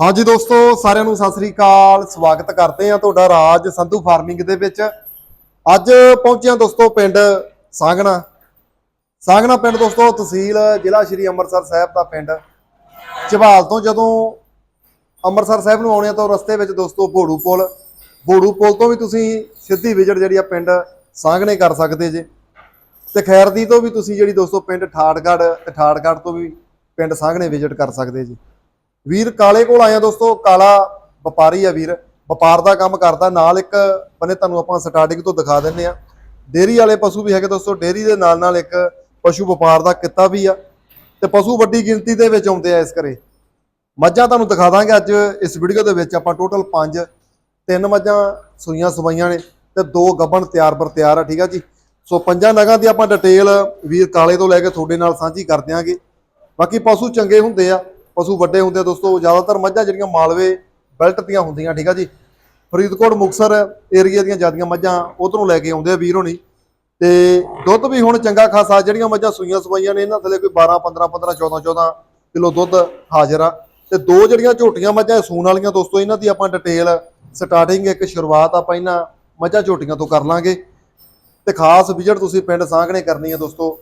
ਹਾਂਜੀ ਦੋਸਤੋ, ਸਾਰਿਆਂ ਨੂੰ ਸਤਿ ਸ੍ਰੀ ਅਕਾਲ। ਸਵਾਗਤ ਕਰਦੇ ਹਾਂ ਤੁਹਾਡਾ ਰਾਜ ਸੰਧੂ ਫਾਰਮਿੰਗ ਦੇ ਵਿੱਚ। ਅੱਜ ਪਹੁੰਚਿਆ ਦੋਸਤੋ ਪਿੰਡ ਸਾਂਗਣਾ। ਸਾਂਗਣਾ ਪਿੰਡ ਦੋਸਤੋ, ਤਹਿਸੀਲ ਜ਼ਿਲ੍ਹਾ ਸ਼੍ਰੀ ਅੰਮ੍ਰਿਤਸਰ ਸਾਹਿਬ ਦਾ ਪਿੰਡ। ਝਵਾਲ ਤੋਂ ਜਦੋਂ ਅੰਮ੍ਰਿਤਸਰ ਸਾਹਿਬ ਨੂੰ ਆਉਣੇ ਆ ਤਾਂ ਰਸਤੇ ਵਿੱਚ ਦੋਸਤੋ ਬੋੜੂ ਪੁਲ। ਬੋੜੂ ਪੁਲ ਤੋਂ ਵੀ ਤੁਸੀਂ ਸਿੱਧੀ ਵਿਜਿਟ ਜਿਹੜੀ ਆ ਪਿੰਡ ਸਾਂਗਣੇ ਕਰ ਸਕਦੇ ਜੇ। ਤੇ ਖੈਰਦੀ ਤੋਂ ਵੀ ਤੁਸੀਂ ਜਿਹੜੀ ਦੋਸਤੋ ਪਿੰਡ ਠਾੜਗੜ ਤੇ ਠਾੜਗੜ ਤੋਂ ਵੀ ਪਿੰਡ ਸਾਂਗਣੇ ਵਿਜਿਟ ਕਰ ਸਕਦੇ ਜੀ। ਵੀਰ ਕਾਲੇ ਕੋਲ ਆਇਆ ਦੋਸਤੋ, ਕਾਲਾ ਵਪਾਰੀ ਆ ਵੀਰ। ਵਪਾਰ ਦਾ ਕੰਮ ਕਰਦਾ, ਨਾਲ ਇੱਕ ਬੰਨੇ ਤੁਹਾਨੂੰ ਆਪਾਂ ਸਟਾਰਟਿੰਗ ਤੋਂ ਦਿਖਾ ਦਿੰਨੇ ਆ। ਡੇਰੀ ਵਾਲੇ ਪਸ਼ੂ ਵੀ ਹੈਗੇ ਦੋਸਤੋ, ਡੇਰੀ ਦੇ ਨਾਲ ਨਾਲ ਇੱਕ ਪਸ਼ੂ ਵਪਾਰ ਦਾ ਕਿੱਤਾ ਵੀ ਆ। ਤੇ ਪਸ਼ੂ ਵੱਡੀ ਗਿਣਤੀ ਦੇ ਵਿੱਚ ਆਉਂਦੇ ਆ ਇਸ ਕਰੇ ਮੱਝਾਂ ਤੁਹਾਨੂੰ ਦਿਖਾ ਦਾਂਗੇ ਅੱਜ, ਇਸ ਵੀਡੀਓ ਦੇ ਵਿੱਚ ਆਪਾਂ ਟੋਟਲ 5 ਤਿੰਨ ਮੱਝਾਂ ਸੂਈਆਂ ਸਵਾਈਆਂ ਨੇ ਤੇ ਦੋ ਗੱਬਣ ਤਿਆਰ ਪਰ ਤਿਆਰ ਆ, ਠੀਕ ਆ ਜੀ। ਸੋ ਪੰਜਾਂ ਨਗਾਂ ਦੀ ਆਪਾਂ ਡਿਟੇਲ ਵੀਰ ਕਾਲੇ ਤੋਂ ਲੈ ਕੇ ਤੁਹਾਡੇ ਨਾਲ ਸਾਂਝੀ ਕਰ ਦਿਆਂਗੇ। ਬਾਕੀ ਪਸ਼ੂ ਚੰਗੇ ਹੁੰਦੇ ਆ। ਪਸ਼ੂ ਵੱਡੇ ਹੁੰਦੇ ਆ ਦੋਸਤੋ, ਜ਼ਿਆਦਾਤਰ ਮੱਝਾਂ ਜਿਹੜੀਆਂ ਮਾਲਵੇ ਬੈਲਟ ਦੀਆਂ ਹੁੰਦੀਆਂ, ਠੀਕ ਆ ਜੀ? ਫਰੀਦਕੋਟ, ਮੁਕਸਰ ਏਰੀਆ ਦੀਆਂ ਜਿਆਦੀਆਂ ਮੱਝਾਂ ਉਧਰੋਂ ਲੈ ਕੇ ਆਉਂਦੇ ਆ ਵੀਰ ਹੋਣੀ ਤੇ ਦੁੱਧ ਵੀ ਹੁਣ ਚੰਗਾ ਖਾਸਾ, ਜਿਹੜੀਆਂ ਮੱਝਾਂ ਸੂਈਆਂ ਸਵਾਈਆਂ ਨੇ, ਇਹਨਾਂ ਥੱਲੇ ਕੋਈ 12 15 15 14 14 ਕਿਲੋ ਦੁੱਧ ਹਾਜ਼ਰ ਆ। ਤੇ ਦੋ ਜਿਹੜੀਆਂ ਝੋਟੀਆਂ ਮੱਝਾਂ ਸੂਣ ਵਾਲੀਆਂ ਦੋਸਤੋ, ਇਹਨਾਂ ਦੀ ਆਪਾਂ ਡਿਟੇਲ ਸਟਾਰਟਿੰਗ ਇੱਕ ਸ਼ੁਰੂਆਤ ਆਪਾਂ ਇਹਨਾਂ ਮੱਝਾਂ ਝੋਟੀਆਂ ਤੋਂ ਕਰ ਲਾਂਗੇ। ਤੇ ਖਾਸ ਵਿਜ਼ਿਟ ਤੁਸੀਂ ਪਿੰਡ ਸਾਂਘਣੇ ਕਰਨੀ ਹੈ ਦੋਸਤੋ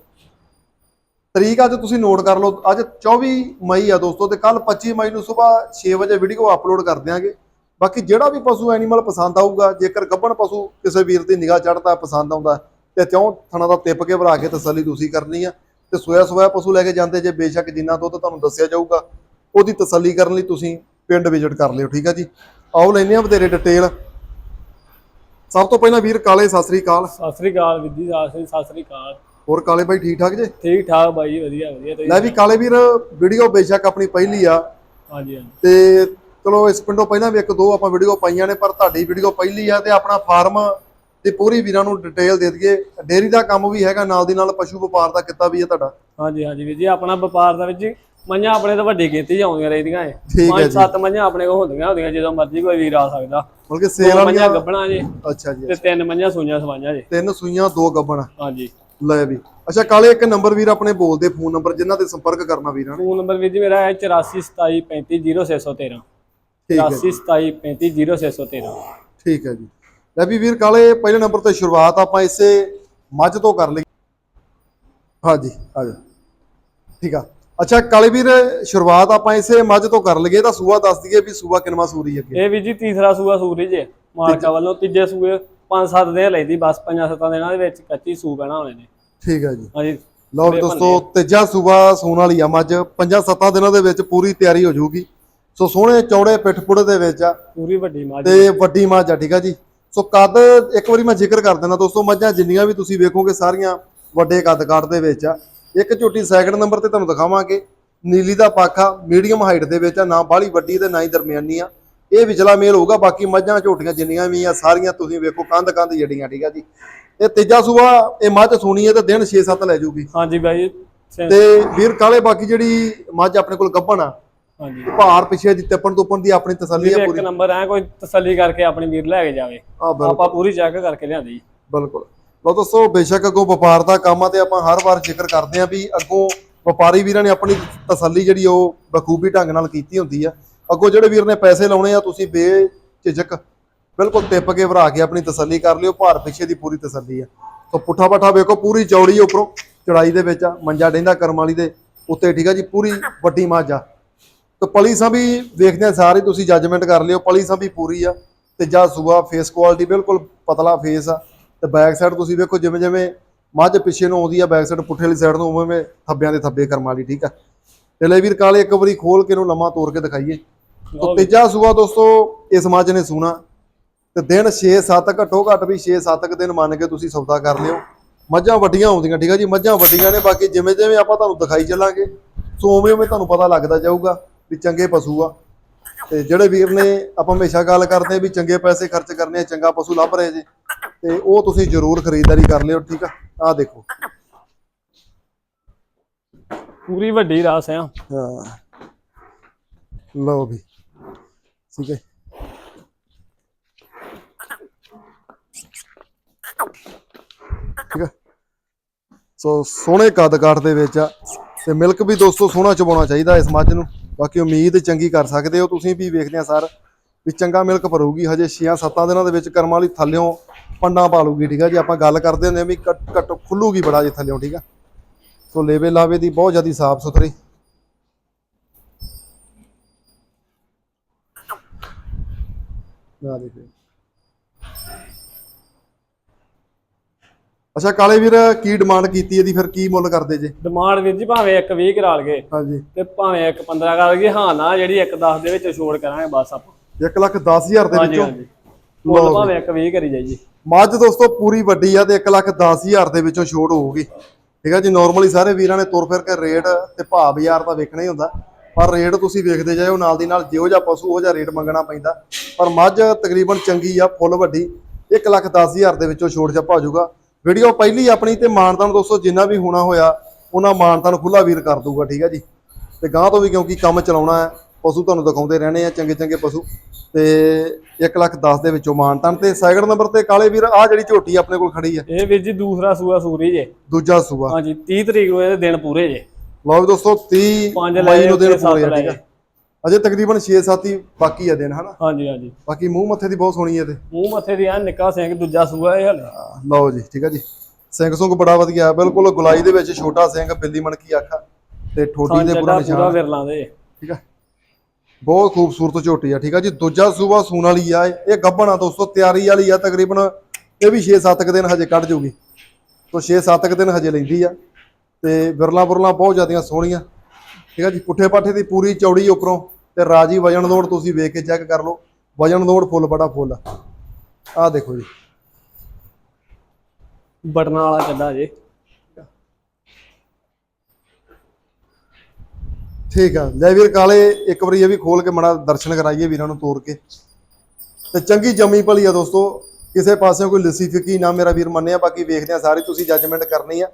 ਤਰੀਕ ਅੱਜ ਤੁਸੀਂ ਨੋਟ ਕਰ ਲਓ, ਅੱਜ 24 ਮਈ ਆ ਦੋਸਤੋ ਤੇ ਕੱਲ 25 ਮਈ ਨੂੰ ਸਵੇਰ 6 ਵਜੇ ਵੀਡੀਓ ਅਪਲੋਡ ਕਰ ਦਿਆਂਗੇ। ਬਾਕੀ ਜਿਹੜਾ ਵੀ ਪਸ਼ੂ ਐਨੀਮਲ ਪਸੰਦ ਆਊਗਾ, ਜੇਕਰ ਗੱਭਣ ਪਸ਼ੂ ਕਿਸੇ ਵੀਰ ਦੀ ਨਿਗਾਹ ਚੜਦਾ ਪਸੰਦ ਆਉਂਦਾ, ਤੇ ਤਿਉਂ ਥਣਾ ਦਾ ਟਿਪ ਕੇ ਭਰਾ ਕੇ ਤਸੱਲੀ ਤੁਸੀਂ ਕਰਨੀ ਆ। ਤੇ ਸੋਇਆ ਸੋਇਆ ਪਸ਼ੂ ਲੈ ਕੇ ਜਾਂਦੇ ਜੇ ਬੇਸ਼ੱਕ ਜਿੰਨਾ ਦੁੱਧ ਤੁਹਾਨੂੰ ਦੱਸਿਆ ਜਾਊਗਾ, ਉਹਦੀ ਤਸੱਲੀ ਕਰਨ ਲਈ ਤੁਸੀਂ ਪਿੰਡ ਵਿਜ਼ਿਟ ਕਰ ਲਿਓ, ਠੀਕ ਆ ਜੀ? ਆਓ ਲੈਨੇ ਆ ਵਧੇਰੇ ਡਿਟੇਲ ਸਭ ਤੋਂ ਪਹਿਲਾਂ ਵੀਰ ਕਾਲੇ, ਸਤਿ ਸ੍ਰੀ ਅਕਾਲ। ਸਤਿ ਸ੍ਰੀ ਅਕਾਲ ਵਿੱਦੀ ਸਤਿ ਸ੍ਰੀ ਅਕਾਲ। ਹੋਰ ਕਾਲੇ ਬਾਈ ਠੀਕ ਠਾਕ ਜੇ? ਠੀਕ ਠਾਕ ਬਾਈ ਵਧੀਆ ਵਧੀਆ। ਤੁਸੀਂ ਲੈ ਵੀ ਕਾਲੇ ਵੀਰ ਵੀਡੀਓ ਬੇਸ਼ੱਕ ਆਪਣੀ ਪਹਿਲੀ ਆ। ਹਾਂਜੀ ਹਾਂਜੀ। ਤੇ ਚਲੋ ਇਸ ਪਿੰਡੋਂ ਪਹਿਲਾਂ ਵੀ ਇੱਕ ਦੋ ਆਪਾਂ ਵੀਡੀਓ ਪਾਈਆਂ ਨੇ ਪਰ ਤੁਹਾਡੀ ਵੀਡੀਓ ਪਹਿਲੀ ਆ ਤੇ ਆਪਣਾ ਫਾਰਮ ਤੇ ਪੂਰੀ ਵੀਰਾਂ ਨੂੰ ਡਿਟੇਲ ਦੇ ਦਈਏ। ਡੇਅਰੀ ਦਾ ਕੰਮ ਵੀ ਹੈਗਾ ਨਾਲ ਦੀ ਨਾਲ ਪਸ਼ੂ ਵਪਾਰ ਦਾ ਕਿੱਤਾ ਵੀ ਹੈ ਤੁਹਾਡਾ। ਹਾਂਜੀ ਹਾਂਜੀ ਵੀਰ ਜੀ ਆਪਣਾ ਵਪਾਰ ਦਾ ਵਿੱਚ ਮੱਝਾਂ ਆਪਣੇ ਤੋਂ ਵੱਡੀ ਗਿਣਤੀ 'ਚ ਆਉਂਦੀਆਂ ਰਹਿੰਦੀਆਂ ਏ ਠੀਕ ਹੈ ਪੰਜ ਜੀ। ਸੱਤ ਮੱਝਾਂ ਆਪਣੇ ਕੋਲ ਹੁੰਦੀਆਂ ਹੁੰਦੀਆਂ ਜਦੋਂ ਮਰਜ਼ੀ ਕੋਈ ਵੀਰ ਆ ਸਕਦਾ। ਮਤਲਬ ਕਿ ਦੋ ਸੇਲ ਵਾਲੀਆਂ ਗੱਬਣਾ ਜੀ ਅੱਛਾ ਜੀ ਤੇ ਤਿੰਨ ਮੱਝਾਂ ਸੂਈਆਂ ਸਵਾਈਆਂ ਜੀ। ਤਿੰਨ ਸੂਈਆਂ ਦੋ ਗੱਬਣ ਹਾਂਜੀ। ਲੈ ਵੀ। ਅੱਛਾ ਕਾਲੇ ਇੱਕ ਨੰਬਰ ਵੀਰ ਆਪਣੇ ਬੋਲਦੇ ਫੋਨ ਨੰਬਰ ਜਿਨ੍ਹਾਂ ਤੇ ਸੰਪਰਕ ਕਰਨਾ ਵੀਰਾਂ ਨੇ ਫੋਨ ਨੰਬਰ ਵੀਰ ਜੀ ਮੇਰਾ ਹੈ 8427350613 ਠੀਕ ਹੈ ਜੀ। 8427350613 ਠੀਕ ਹੈ ਜੀ। ਲੈ ਵੀ ਵੀਰ ਕਾਲੇ ਪਹਿਲੇ ਨੰਬਰ ਤੇ ਸ਼ੁਰੂਆਤ ਆਪਾਂ ਇਸੇ ਮੱਝ ਤੋਂ ਕਰ ਲਈ ਹਾਂਜੀ ਆ ਜਾ। ਠੀਕ ਆ। ਅੱਛਾ ਕਾਲੇ ਵੀਰ ਸ਼ੁਰੂਆਤ ਆਪਾਂ ਇਸੇ ਮੱਝ ਤੋਂ ਕਰ ਲਈਏ ਤਾਂ ਸੂਆ ਦੱਸ ਦਈਏ ਵੀ ਸੂਆ ਕਿੰਨਵਾ ਸੂਰੀ ਅੱਗੇ। ਇਹ ਵੀਰ ਜੀ ਤੀਸਰਾ ਸੂਆ ਸੂਰੀ ਜੇ ਮਾਰਕਾ ਵੱਲੋਂ ਤੀਜੇ ਸੂਏ ਪੰਜ ਸੱਤ ਦਿਨ ਲੈਦੀ ਬਸ ਪੰਜਾਂ ਸੱਤਾਂ ਦਿਨਾਂ ਦੇ ਵਿੱਚ ਕੱਚੀ ਸੂ ਪੈਣਾ ਹੋਣੇ ਨੇ। ਠੀਕ ਹੈ ਜੀ। ਹਾਂਜੀ ਲਓ ਵੀ ਦੋਸਤੋ ਤੀਜਾ ਸੂਆ ਸੂਣ ਵਾਲੀ ਆ ਮੱਝ। ਪੰਜਾਂ ਸੱਤਾਂ ਦਿਨਾਂ ਦੇ ਵਿੱਚ ਪੂਰੀ ਤਿਆਰੀ ਹੋ ਜਾਊਗੀ। ਸੋ ਸੋਹਣੇ ਚੌੜੇ ਪਿੱਠ ਪੁੜੇ ਦੇ ਵਿੱਚ ਆ। ਪੂਰੀ ਵੱਡੀ ਮੱਝ ਤੇ ਵੱਡੀ ਮੱਝ ਆ ਠੀਕ ਆ ਜੀ। ਸੋ ਕੱਦ ਇੱਕ ਵਾਰੀ ਮੈਂ ਜ਼ਿਕਰ ਕਰ ਦਿੰਦਾ ਦੋਸਤੋ ਮੱਝਾਂ ਜਿੰਨੀਆਂ ਵੀ ਤੁਸੀਂ ਵੇਖੋਗੇ ਸਾਰੀਆਂ ਵੱਡੇ ਕੱਦ ਕਾਠ ਦੇ ਵਿੱਚ ਆ। ਇੱਕ ਝੋਟੀ ਸੈਕਿੰਡ ਨੰਬਰ ਤੇ ਤੁਹਾਨੂੰ ਦਿਖਾਵਾਂਗੇ। ਨੀਲੀ ਦਾ ਪਾਖਾ ਮੀਡੀਅਮ ਹਾਈਟ ਦੇ ਵਿੱਚ ਆ ਨਾ ਬਾਹਲੀ ਵੱਡੀ ਤੇ ਨਾ ਹੀ ਦਰਮਿਆਨੀ ਆ। ਇਹ ਵਿਚਲਾ ਮੇਲ ਹੋਊਗਾ ਬਾਕੀ ਮੱਝਾਂ ਝੋਟੀਆਂ ਜਿੰਨੀਆਂ ਵੀ ਆ ਸਾਰੀਆਂ ਤੁਸੀਂ ਵੇਖੋ ਕੰਧ ਕੰਧ ਜੜੀਆਂ ਠੀਕ ਆ ਜੀ। ਇਹ ਤੀਜਾ ਸੂਆ ਇਹ ਮੱਝ ਸੂਣੀ ਹੈ ਤੇ ਦਿਨ 6-7 ਲੈ ਜਾਊਗੀ ਹਾਂਜੀ ਬਾਈ ਤੇ ਵੀਰ ਕਾਲੇ ਬਾਕੀ ਜਿਹੜੀ ਮੱਝ ਆਪਣੇ ਕੋਲ ਗੱਭਣ ਆ ਹਾਂਜੀ। ਭਾਰ ਪਿੱਛੇ ਦੀ ਟੱਪਣ ਟੁੱਪਣ ਦੀ ਆਪਣੀ ਤਸੱਲੀ ਆ ਇੱਕ ਪੂਰੀ। ਨੰਬਰ ਹੈ ਕੋਈ ਤਸੱਲੀ ਕਰਕੇ ਆਪਣੀ ਵੀਰ ਲੈ ਕੇ ਜਾਵੇ। ਆ ਆਪਾਂ ਪੂਰੀ ਚੈੱਕ ਕਰਕੇ ਲਿਆਂਦੀ। ਬਿਲਕੁਲ। ਲਓ ਦੋਸਤੋ ਬੇਸ਼ੱਕ ਅੱਗੋਂ ਵਪਾਰ ਦਾ ਕੰਮ ਆ ਤੇ ਆਪਾਂ ਹਰ ਵਾਰ ਜ਼ਿਕਰ ਕਰਦੇ ਆ ਵੀ ਅੱਗੋਂ ਵਪਾਰੀ ਵੀਰਾਂ ਨੇ ਆਪਣੀ ਤਸੱਲੀ ਜਿਹੜੀ ਉਹ ਬਖੂਬੀ ਢੰਗ ਨਾਲ ਕੀਤੀ ਹੁੰਦੀ ਆ। ਅੱਗੋਂ ਜਿਹੜੇ ਵੀਰ ਨੇ ਪੈਸੇ ਲਾਉਣੇ ਆ, ਤੁਸੀਂ ਬੇ ਝਿਜਕ ਬਿਲਕੁਲ ਟਿੱਪ ਕੇ ਭਰਾ ਕੇ ਆਪਣੀ ਤਸੱਲੀ ਕਰ ਲਿਓ, ਭਾਰ ਪਿੱਛੇ ਦੀ ਪੂਰੀ ਤਸੱਲੀ ਆ। ਤਾਂ ਪੁੱਠਾ ਪੱਠਾ ਵੇਖੋ, ਪੂਰੀ ਚੌੜੀ ਉੱਪਰੋਂ ਚੜਾਈ ਦੇ ਵਿੱਚ ਆ, ਮੰਜਾ ਡੈਂਦਾ ਕਰਮ ਵਾਲੀ ਦੇ ਉੱਤੇ, ਠੀਕ ਆ ਜੀ, ਪੂਰੀ ਵੱਡੀ ਮੱਝ ਆ। ਤੇ ਪਲੀ ਸਾਂਭੀ ਵੇਖਦੇ ਆ ਸਾਰੇ, ਤੁਸੀਂ ਜੱਜਮੈਂਟ ਕਰ ਲਿਓ ਪਲੀ ਸਾਂਭੀ ਪੂਰੀ ਆ। ਤੇ ਜਾਂ ਸੂਆ ਫੇਸ ਕੁਆਲਿਟੀ ਬਿਲਕੁਲ ਪਤਲਾ ਫੇਸ ਆ। ਤੇ ਬੈਕ ਸਾਈਡ ਤੁਸੀਂ ਵੇਖੋ ਜਿਵੇਂ ਜਿਵੇਂ ਮੱਝ ਪਿੱਛੇ ਨੂੰ ਆਉਂਦੀ ਆ ਬੈਕ ਸਾਈਡ ਪੁੱਠੇ ਵਾਲੀ ਸਾਈਡ ਨੂੰ ਉਵੇਂ ਥੱਬਿਆਂ ਦੇ ਥੱਬੇ ਕਰਮ ਵਾਲੀ, ਠੀਕ ਆ। ਤੇ ਲੈ ਵੀਰ, ਕਾਲੇ ਇੱਕ ਵਾਰੀ ਖੋਲ ਕੇ ਇਹਨੂੰ ਲੰਮਾ ਤੋੜ ਕੇ ਦਿਖਾਈਏ। ਤੋ ਤੀਜਾ ਸੂਆ ਦੋਸਤੋ ਇਸ ਮੱਝ ਨੇ ਸੂਣਾ। ਤੇ ਦਿਨ 6-7 ਘੱਟੋ ਘੱਟ ਵੀ 6-7 ਕੁ ਦਿਨ ਮੰਨ ਕੇ ਤੁਸੀਂ ਸੌਦਾ ਕਰ ਲਿਓ। ਮੱਝਾਂ ਵੱਡੀਆਂ ਆਉਂਦੀਆਂ ਠੀਕ ਆ ਜੀ? ਮੱਝਾਂ ਵੱਡੀਆਂ ਨੇ ਬਾਕੀ ਜਿਵੇਂ ਜਿਵੇਂ ਆਪਾਂ ਤੁਹਾਨੂੰ ਦਿਖਾਈ ਚੱਲਾਂਗੇ ਸੋ ਉਵੇਂ ਉਵੇਂ ਤੁਹਾਨੂੰ ਪਤਾ ਲੱਗਦਾ ਜਾਊਗਾ ਵੀ ਚੰਗੇ ਪਸ਼ੂ ਆ। ਤੇ ਜਿਹੜੇ ਵੀਰ ਨੇ ਆਪਾਂ ਹਮੇਸ਼ਾ ਗੱਲ ਕਰਦੇ ਆ ਵੀ ਚੰਗੇ ਪੈਸੇ ਖਰਚ ਕਰਨੇ ਆ ਚੰਗਾ ਪਸ਼ੂ ਲੱਭ ਰਹੇ ਜੇ। ਤੇ ਉਹ ਤੁਸੀਂ ਜ਼ਰੂਰ ਖਰੀਦਦਾਰੀ ਕਰ ਲਿਓ ਠੀਕ ਆ? ਆਹ ਦੇਖੋ। ਪੂਰੀ ਵੱਡੀ ਰਾਸ ਹੈ ਹਾਂ। ਲਓ ਵੀ। ਠੀਕ ਹੈ। ਠੀਕ ਹੈ। ਸੋ ਸੋਹਣੇ ਕੱਦ ਕਾਠ ਦੇ ਵਿੱਚ ਆ ਤੇ ਮਿਲਕ ਵੀ ਦੋਸਤੋ ਸੋਹਣਾ ਚਬਾਉਣਾ ਚਾਹੀਦਾ ਇਸ ਮੱਝ ਨੂੰ। ਬਾਕੀ ਉਮੀਦ ਚੰਗੀ ਕਰ ਸਕਦੇ ਹੋ ਤੁਸੀਂ ਵੀ ਵੇਖਦੇ ਆ ਸਰ ਵੀ ਚੰਗਾ ਮਿਲਕ ਭਰੂਗੀ। ਹਜੇ 6-7 ਦਿਨਾਂ ਦੇ ਵਿੱਚ ਕਰਮਾਂ ਵਾਲੀ ਥੱਲਿਓਂ ਪੰਡਾ ਪਾ ਲੂਗੀ ਠੀਕ ਆ ਜੀ। ਆਪਾਂ ਗੱਲ ਕਰਦੇ ਹੁੰਦੇ ਆ ਵੀ ਕੱਟ ਕੱਟ ਖੁੱਲੂਗੀ ਬੜਾ ਜੇ ਥੱਲਿਓਂ, ਠੀਕ ਆ ਸੋ ਲੇਵੇ ਲਾਵੇ ਦੀ ਬਹੁਤ ਜ਼ਿਆਦਾ ਸਾਫ਼ ਸੁਥਰੀ ਆ ਦੇਖੋ ਅੱਛਾ ਕਾਲੇ ਵੀਰ ਕੀ ਡਿਮਾਂਡ ਕੀਤੀ ਇਹਦੀ? ਫਿਰ ਕੀ ਮੁੱਲ ਕਰਦੇ ਜੇ? ਡਿਮਾਂਡ ਵੀਰ ਜੀ ਭਾਵੇਂ ਇੱਕ 20 ਕਰਾ ਲਗੇ ਹਾਂਜੀ। ਤੇ ਭਾਵੇਂ ਇੱਕ 15 ਕਰ ਲਗੇ ਹਾਂ ਨਾ ਜਿਹੜੀ ਇੱਕ 10 ਦੇ ਵਿੱਚ ਛੋੜ ਕਰਾਂਗੇ ਬਸ ਆਪਾਂ। 1 ਲੱਖ 10000 ਦੇ ਵਿੱਚੋਂ? ਹਾਂਜੀ। ਮੁੱਲ ਭਾਵੇਂ ਇੱਕ 20 ਕਰੀ ਜਾਈਏ। ਮੱਝ ਦੋਸਤੋ ਪੂਰੀ ਵੱਡੀ ਆ ਤੇ 1 ਲੱਖ 10000 ਦੇ ਵਿੱਚੋਂ ਛੋਟ ਹੋਊਗੀ। ਠੀਕ ਆ ਜੀ ਨਾਰਮਲੀ ਸਾਰੇ ਵੀਰਾਂ ਨੇ ਤੁਰ ਫਿਰ ਕੇ ਰੇਟ ਤੇ ਭਾਅ ਬਾਜ਼ਾਰ ਦਾ ਵੇਖਣਾ ਹੀ ਹੁੰਦਾ। ਪਰ ਰੇਟ ਤੁਸੀਂ ਵੇਖਦੇ ਜਾਓ ਨਾਲ ਦੀ ਨਾਲ ਜਿਹੋ ਜਿਹਾ ਪਸ਼ੂ ਉਹ ਜਿਹਾ ਰੇਟ ਮੰਗਣਾ ਪੈਂਦਾ। ਪਰ ਮੱਝ ਤਕਰੀਬਨ ਚੰਗੀ ਆ ਫੁੱਲ ਵੱਡੀ। 1 ਲੱਖ 10000 ਦੇ ਵਿੱਚੋਂ ਛੋਟ ਜੱਪਾ ਹੋ ਜਾਊਗਾ ਵੀਡੀਓ ਪਹਿਲੀ ਆਪਣੀ ਤੇ ਮਾਨਤਾਨ ਦੋਸਤੋ ਜਿੰਨਾ ਵੀ ਹੋਣਾ ਹੋਇਆ ਉਹਨਾਂ ਮਾਨਤਾਨ ਖੁੱਲਾ ਵੀਰ ਕਰ ਦੂਗਾ ਠੀਕ ਆ ਜੀ? ਤੇ ਗਾਂ ਤੋਂ ਵੀ ਕਿਉਂਕਿ ਕੰਮ ਚਲਾਉਣਾ ਹੈ ਪਸ਼ੂ ਤੁਹਾਨੂੰ ਦਿਖਾਉਂਦੇ ਰਹਿਣੇ ਆ ਚੰਗੇ ਚੰਗੇ ਪਸ਼ੂ। ਤੇ 1 ਲੱਖ 10 ਦੇ ਵਿੱਚੋਂ ਮਾਨਤਾਨ ਤੇ ਸੈਕਿੰਡ ਨੰਬਰ ਤੇ ਕਾਲੇ ਵੀਰ ਆ ਜਿਹੜੀ ਝੋਟੀ ਆਪਣੇ ਕੋਲ ਖੜੀ ਆ। ਇਹ ਵੀਰ ਜੀ ਦੂਸਰਾ ਸੂਆ ਸੂਰੀ ਜੇ। ਦੂਜਾ ਸੂਆ। ਹਾਂਜੀ 30 ਤਰੀਕ ਨੂੰ ਇਹਦੇ ਦਿਨ ਪੂਰੇ ਜੇ। ਲਓ ਵੀ ਦੋਸਤੋ 30 ਪੰਜ ਲੈ ਮਈ ਨੂੰ ਦਿਨ ਪੂਰੇ ਆ ਠੀਕ ਆ? ਅਜੇ ਤਕਰੀਬਨ 6-7 ਹੀ ਬਾਕੀ ਆ ਦਿਨ ਹਨਾ? ਹਾਂਜੀ ਹਾਂਜੀ। ਬਾਕੀ ਮੂੰਹ ਮੱਥੇ ਦੀ ਬਹੁਤ ਸੋਹਣੀ ਹੈ ਤੇ। ਮੂੰਹ ਮੱਥੇ ਦੀ ਆ ਨਿੱਕਾ ਸਿੰਘ ਦੂਜਾ ਸੂਆ ਇਹ ਹਲੇ। ਲਓ ਜੀ ਠੀਕ ਆ ਜੀ। ਸਿੰਘ ਸੁੰਗ ਬੜਾ ਵਧੀਆ ਬਿਲਕੁਲ ਗੁਲਾਈ ਦੇ ਵਿੱਚ ਛੋਟਾ ਸਿੰਘ ਬਿੱਲੀ ਮਣਕੀ ਅੱਖ ਤੇ ਠੋਡੀ ਦੇ ਪੂਰਾ ਪੂਰਾ ਨਿਸ਼ਾਨ। ਵਿਰਲਾਂ ਦੇ ਠੀਕ ਆ? ਬਹੁਤ ਖੂਬਸੂਰਤ ਝੋਟੀ ਆ ਠੀਕ ਆ ਜੀ। ਦੂਜਾ ਸੂਬਾ ਸੂਣ ਵਾਲੀ ਆ ਇਹ ਗੱਭਣ ਦੋਸਤੋ ਤਿਆਰੀ ਵਾਲੀ ਆ ਤਕਰੀਬਨ। ਇਹ ਵੀ 6-7 ਕੁ ਦਿਨ ਹਜੇ ਕੱਢ ਜੂਗੀ। ਤੋਂ 6-7 ਕੁ ਦਿਨ ਹਜੇ ਲੈਂਦੀ ਆ। ਤੇ ਵਿਰਲਾ ਬੁਰਲਾ ਬਹੁਤ ਜ਼ਿਆਦੀਆਂ ਸੋਹਣੀਆਂ। ਠੀਕ ਆ ਜੀ ਪੁੱਠੇ ਪਾਠੇ ਦੀ ਪੂਰੀ ਚੌੜੀ ਉੱਪਰੋਂ ਤੇ ਰਾਜੀ ਵਜਨ ਦੋੜ ਤੁਸੀਂ ਵੇਖ ਕੇ ਚੈੱਕ ਕਰ ਲਓ। ਵਜਨ ਦੋੜ ਫੁੱਲ ਬੜਾ ਫੁੱਲ ਆ। ਆਹ ਦੇਖੋ ਜੀ। ਬਟਨਾਂ ਵਾਲਾ ਚੱਡਾ ਜੇ? ਠੀਕ ਆ। ਲੈ ਵੀਰ ਕਾਲੇ ਇੱਕ ਵਾਰੀ ਇਹ ਵੀ ਖੋਲ ਕੇ ਮੜਾ ਦਰਸ਼ਨ ਕਰਾਈਏ ਵੀਰਾਂ ਨੂੰ ਤੋਰ ਕੇ। ਤੇ ਚੰਗੀ ਜੰਮੀ ਭਲੀ ਆ ਦੋਸਤੋ। ਕਿਸੇ ਪਾਸਿਓਂ ਕੋਈ ਲੱਸੀ ਫਿੱਕੀ ਨਾ ਮੇਰਾ ਵੀਰ ਮੰਨਿਆ ਬਾਕੀ ਵੇਖਦੇ ਆ ਸਾਰੀ ਤੁਸੀਂ ਜੱਜਮੈਂਟ ਕਰਨੀ ਆ।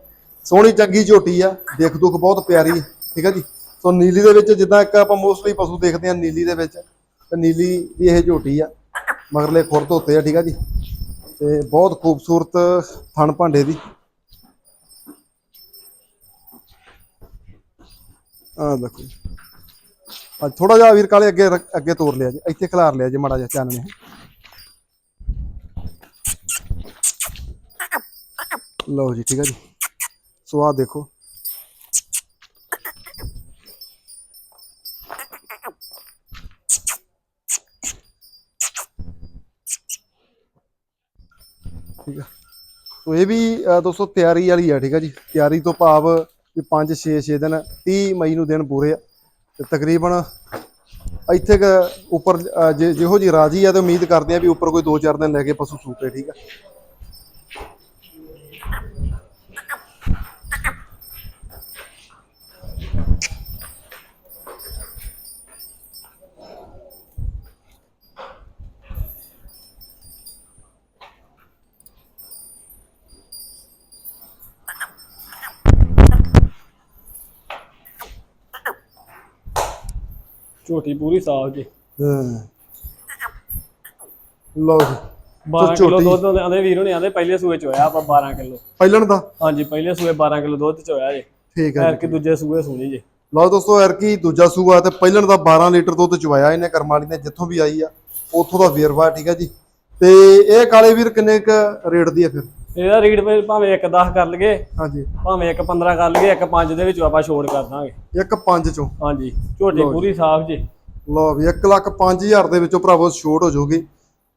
ਸੋਹਣੀ, ਚੰਗੀ ਝੋਟੀ ਆ। ਦੇਖ ਦੁਖ ਬਹੁਤ ਪਿਆਰੀ ਠੀਕ ਆ ਜੀ? ਸੋ ਨੀਲੀ ਦੇ ਵਿੱਚ ਜਿੱਦਾਂ ਇੱਕ ਆਪਾਂ ਮੋਸਟਲੀ ਪਸ਼ੂ ਦੇਖਦੇ ਆ ਨੀਲੀ ਦੇ ਵਿੱਚ, ਤੇ ਨੀਲੀ ਦੀ ਇਹ ਝੋਟੀ ਆ। ਮਗਰਲੇ ਖੁਰ ਧੋਤੇ ਆ, ਠੀਕ ਆ ਜੀ? ਤੇ ਬਹੁਤ ਖੂਬਸੂਰਤ ਥਣ ਭਾਂਡੇ ਦੀ। ਆ ਦੇਖੋ ਆ ਥੋੜਾ ਜਿਹਾ ਵੀਰ ਕਾਲੇ ਅੱਗੇ ਅੱਗੇ ਤੋਰ ਲਿਆ ਜੀ। ਇੱਥੇ ਖਿਲਾਰ ਲਿਆ ਜੀ ਮਾੜਾ ਜਿਹਾ ਚਾਨਣੇ ਲਓ ਜੀ, ਠੀਕ ਹੈ ਜੀ? ਸੋ ਆ ਦੇਖੋ। ਠੀਕ ਆ। ਸੋ ਇਹ ਵੀ ਅ, ਦੋਸਤੋ ਤਿਆਰੀ ਵਾਲੀ ਆ ਠੀਕ ਹੈ ਜੀ। ਤਿਆਰੀ ਤੋਂ ਭਾਵ ਵੀ 5 6 6 ਦਿਨ 30 ਮਈ ਨੂੰ ਦਿਨ ਪੂਰੇ ਆ। ਤੇ ਤਕਰੀਬਨ ਇੱਥੇ ਉੱਪਰ ਜੇ ਜਿਹੋ ਜੀ ਰਾਜੀ ਆ ਤੇ ਉਮੀਦ ਕਰਦੇ ਆ ਵੀ ਉੱਪਰ ਕੋਈ 2-4 ਦਿਨ ਲੈ ਕੇ ਪਸ਼ੂ ਸੂਪੇ ਠੀਕ ਆ। ਝੋਟੀ ਪੂਰੀ ਸਾਫ਼ ਜੇ। ਲਓ ਜੀ 12 ਝੋਟੀ- ਕਿਲੋ ਦੁੱਧ ਆਂਦੇ ਵੀਰ ਨੇ ਆਂਦੇ ਪਹਿਲੇ ਸੂਏ ਚ ਹੋਇਆ ਆਪਾਂ 12 ਕਿਲੋ। ਪਹਿਲਣ ਦਾ? ਹਾਂਜੀ ਪਹਿਲੇ ਸੂਏ 12 ਕਿਲੋ ਦੁੱਧ ਚ ਹੋਇਆ ਜੇ। ਠੀਕ ਹੈ ਐਰ ਕਿ ਦੂਜੇ ਸੂਏ ਸੂਣੀ ਜੇ। ਲਓ ਦੋਸਤੋ ਐਰਕੀ ਦੂਜਾ ਸੂਆ ਤੇ ਪਹਿਲਣ ਦਾ 12 ਲੀਟਰ ਦੁੱਧ ਚਵਾਇਆ ਇਹਨੇ ਕਰਮਾਲੀ ਨੇ ਜਿੱਥੋਂ ਵੀ ਆਈ ਆ ਉੱਥੋਂ ਦਾ ਵੇਰਵਾ ਠੀਕ ਹੈ ਜੀ। ਤੇ ਇਹ ਕਾਲੇ ਵੀਰ ਕਿੰਨੇ ਕ ਰੇਟ ਦੀ ਆ ਫਿਰ? ਇਹਦਾ ਰੇਟ ਵੀ ਭਾਵੇਂ ਇੱਕ 10 ਕਰ ਲਈਏ ਹਾਂਜੀ। ਭਾਵੇਂ ਇੱਕ 15 ਕਰ ਲਈਏ ਇੱਕ 5 ਦੇ ਵਿੱਚ ਆਪਾਂ ਛੋੜ ਕਰ ਦਾਂਗੇ। ਇੱਕ ਪੰਜ ਚੋਂ। ਹਾਂਜੀ ਝੋਟੀ ਪੂਰੀ ਸਾਫ਼ ਜੇ। ਲਓ ਵੀ 1 ਲੱਖ 5000 ਦੇ ਵਿੱਚੋਂ ਭਰਾਵੋ ਛੋਟ ਹੋ ਜਾਊਗੀ।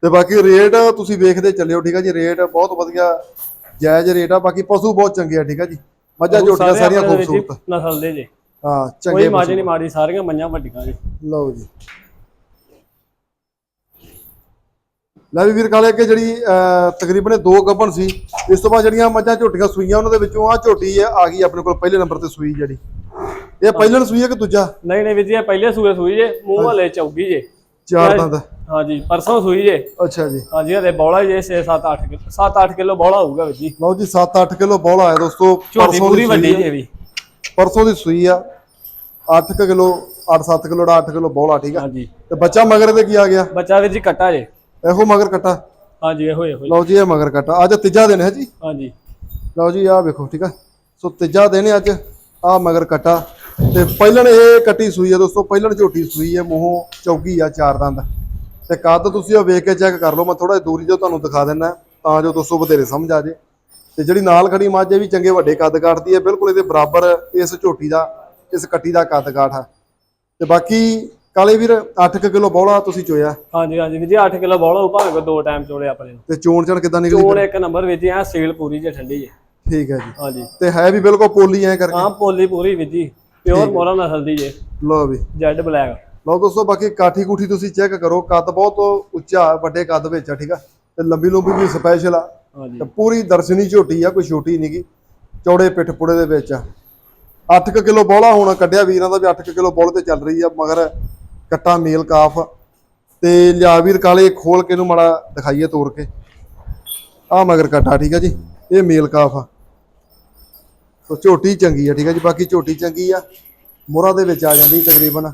ਤੇ ਬਾਕੀ ਰੇਟ ਤੁਸੀਂ ਵੇਖਦੇ ਚੱਲਿਓ ਠੀਕ ਹੈ ਜੀ? ਰੇਟ ਬਹੁਤ ਵਧੀਆ ਜਾਇਜ਼ ਰੇਟ ਆ। ਬਾਕੀ ਪਸ਼ੂ ਬਹੁਤ ਚੰਗੇ ਆ ਠੀਕ ਹੈ ਜੀ? ਮੱਝਾਂ ਝੋਟੀਆਂ ਸਾਰੇ ਸਾਰੀਆਂ ਖੂਬਸੂਰਤ। ਨਸਲ ਦੇ ਜੇ। ਹਾਂ ਕੋਈ ਚੰਗੇ ਮਾਝ ਪਸ਼ੂ ਨਹੀਂ ਮਾੜੀ ਸਾਰੀਆਂ ਮੰਝਾਂ ਵੱਡੀਆਂ ਜੇ। ਲਓ ਜੀ। ਲੈ ਵੀ ਵੀਰ ਕਾਲੇ ਅੱਗੇ ਜਿਹੜੀ ਤਕਰੀਬਨ ਦੋ ਗੱਭਣ ਸੀ ਇਸ ਤੋਂ ਬਾਅਦ ਜਿਹੜੀਆਂ ਮੱਝਾਂ ਝੋਟੀਆਂ ਸੂਈਆਂ ਉਹਨਾਂ ਦੇ ਵਿੱਚੋਂ ਆ ਝੋਟੀ ਆ ਆ ਗਈ ਆਪਣੇ ਕੋਲ ਪਹਿਲੇ ਨੰਬਰ ਤੇ ਸੂਈ ਜਿਹੜੀ। ਇਹ ਪਹਿਲਣ ਸੂਈ ਹੈ ਕਿ ਦੂਜਾ? ਨਹੀਂ ਨਹੀਂ ਵੀਰ ਜੀ ਇਹ ਪਹਿਲੇ ਸੂਏ ਸੂਈ ਜੇ ਮੂੰਹ ਵਾਲੇ ਚੌਗੀ ਜੇ। ਚਾਰ ਦੰਦ। ਹਾਂਜੀ ਪਰਸੋਂ ਸੂਈ ਜੇ। ਅੱਛਾ ਜੀ। ਹਾਂਜੀ ਇਹਦੇ ਬੌਲਾ ਜੇ 6 7 8 ਕਿਲੋ 7 8 ਕਿਲੋ ਬੌਲਾ ਹੋਊਗਾ ਵੀਰ ਜੀ। ਲਓ ਜੀ 7-8 ਕਿਲੋ ਬੋਲਾ ਆਇਆ ਦੋਸਤੋ ਪਰਸੋਂ ਪੂਰੀ ਦੀ ਵੱਡੀ। ਜੇ ਵੀ। ਪਰਸੋਂ ਦੀ ਸੂਈ ਆ 8 ਕਿਲੋ 8-7 ਕਿਲੋ ਦਾ 8 ਕਿਲੋ ਬੋਲਾ ਠੀਕ ਆ? ਹਾਂਜੀ। ਤੇ ਬੱਚਾ ਮਗਰ ਤੇ ਕੀ ਆ ਗਿਆ? ਬੱਚਾ ਵੀਰ ਜੀ ਕੱਟਾ ਜੇ। ਇਹੋ ਮਗਰ ਕੱਟਾ। ਹਾਂਜੀ ਇਹੋ ਇਹੋ ਹੀ। ਲਓ ਜੀ ਇਹ ਮਗਰ ਕੱਟਾ। ਅੱਜ ਤੀਜਾ ਦਿਨ ਹੈ ਜੀ। ਹਾਂਜੀ। ਲਓ ਜੀ ਆਹ ਵੇਖੋ ਠੀਕ ਆ। ਸੋ ਤੀਜਾ ਦਿਨ ਹੈ ਅੱਜ ਆ ਮਗਰ ਕੱਟਾ। ਤੇ ਪਹਿਲਣ ਇਹ ਕੱਟੀ ਸੂਈ ਆ ਦੋਸਤੋ ਪਹਿਲਣ ਝੋਟੀ ਸੂਈ ਹੈ ਮੂੰਹੋਂ ਚੌਕੀ ਆ ਚਾਰ ਦੰਦ। ਤੇ ਕੱਦ ਤੁਸੀਂ ਉਹ ਵੇਖ ਕੇ ਚੈੱਕ ਕਰ ਲਓ ਮੈਂ ਥੋੜਾ ਦੂਰੀ ਤੋਂ ਤੁਹਾਨੂੰ ਦਿਖਾ ਦਿੰਦਾ ਤਾਂ ਜੋ ਦੋਸਤੋ ਬਥੇਰੇ ਸਮਝ ਆ ਜੇ। ਤੇ ਜਿਹੜੀ ਨਾਲ ਖੜੀ ਮੱਝ ਵੀ ਚੰਗੇ ਵੱਡੇ ਕੱਦ ਕਾਟਦੀ ਹੈ ਬਿਲਕੁਲ ਇਹਦੇ ਬਰਾਬਰ ਇਸ ਝੋਟੀ ਦਾ ਇਸ ਕੱਟੀ ਦਾ ਕੱਦ ਕਾਠ ਆ। ਤੇ ਬਾਕੀ ਕਾਲੇ ਵੀਰ 8 ਕਿਲੋ ਬੌਲਾ ਤੁਸੀਂ ਚੋਇਆ। ਹਾਂਜੀ ਹਾਂਜੀ ਵੀਰ ਜੀ 8 ਕਿਲੋ ਬੋਲਾ ਭਾਵੇਂ ਕੋ ਦੋ ਟਾਈਮ ਚੋਲੇ ਆਪਣੇ ਨੂੰ। ਤੇ ਚੋਣ ਚਣ ਕਿਦਾਂ ਨਿਕਲੀ ਚੋਣ ਇੱਕ ਨੰਬਰ ਵੀਰ ਜੀ ਆ ਸੇਲ ਪੂਰੀ ਜੇ ਠੰਡੀ ਜੇ। ਠੀਕ ਹੈ ਜੀ। ਹਾਂਜੀ। ਤੇ ਹੈ ਵੀ ਬਿਲਕੁਲ ਪੋਲੀ ਐ ਕਰਕੇ। ਹਾਂ ਪੋਲੀ ਪੂਰੀ ਵੀਰ ਜੀ ਪਿਓਰ ਮੋਰਾ ਨਸਲ ਦੀ ਜੇ। ਲਓ ਵੀ। Z black. ਲਓ ਦੋਸਤੋ ਬਾਕੀ ਕਾਠੀ ਕੂਠੀ ਤੁਸੀਂ ਚੈੱਕ ਕਰੋ ਕੱਦ ਬਹੁਤ ਉੱਚਾ ਵੱਡੇ ਕੱਦ ਵਿੱਚ ਆ ਠੀਕ ਆ? ਤੇ ਲੰਬੀ ਲੰਬੀ ਵੀ ਸਪੈਸ਼ਲ ਆ। ਹਾਂਜੀ। ਤੇ ਪੂਰੀ ਦਰਸ਼ਨੀ ਝੋਟੀ ਆ ਕੋਈ ਛੋਟੀ ਨਹੀਂਗੀ ਚੌੜੇ ਪਿੱਠ ਪੁੜੇ ਦੇ ਵਿੱਚ ਆ। 8 ਕਿਲੋ ਬੋਲਾ ਹੁਣ ਕੱਢਿਆ ਵੀਰਾਂ ਦਾ ਵੀ 8 ਕਿਲੋ ਬੋਲ ਤੇ ਚੱਲ ਰਹੀ ਆ ਮਗਰ ਕੱਟਾ ਮੇਲ ਕਾਫ ਤੇ ਲਿਆ ਵੀਰ ਕਾਲੇ ਖੋਲ ਕੇ ਇਹਨੂੰ ਮਾੜਾ ਦਿਖਾਈਏ ਤੋੜ ਕੇ। ਆ ਮਗਰ ਕੱਟਾ ਠੀਕ ਆ ਜੀ? ਇਹ ਮੇਲ ਕਾਫ ਆ। ਸੋ ਝੋਟੀ ਚੰਗੀ ਆ ਠੀਕ ਆ ਜੀ? ਬਾਕੀ ਝੋਟੀ ਚੰਗੀ ਆ। ਮੋਹਰਾਂ ਦੇ ਵਿੱਚ ਆ ਜਾਂਦੀ ਤਕਰੀਬਨ।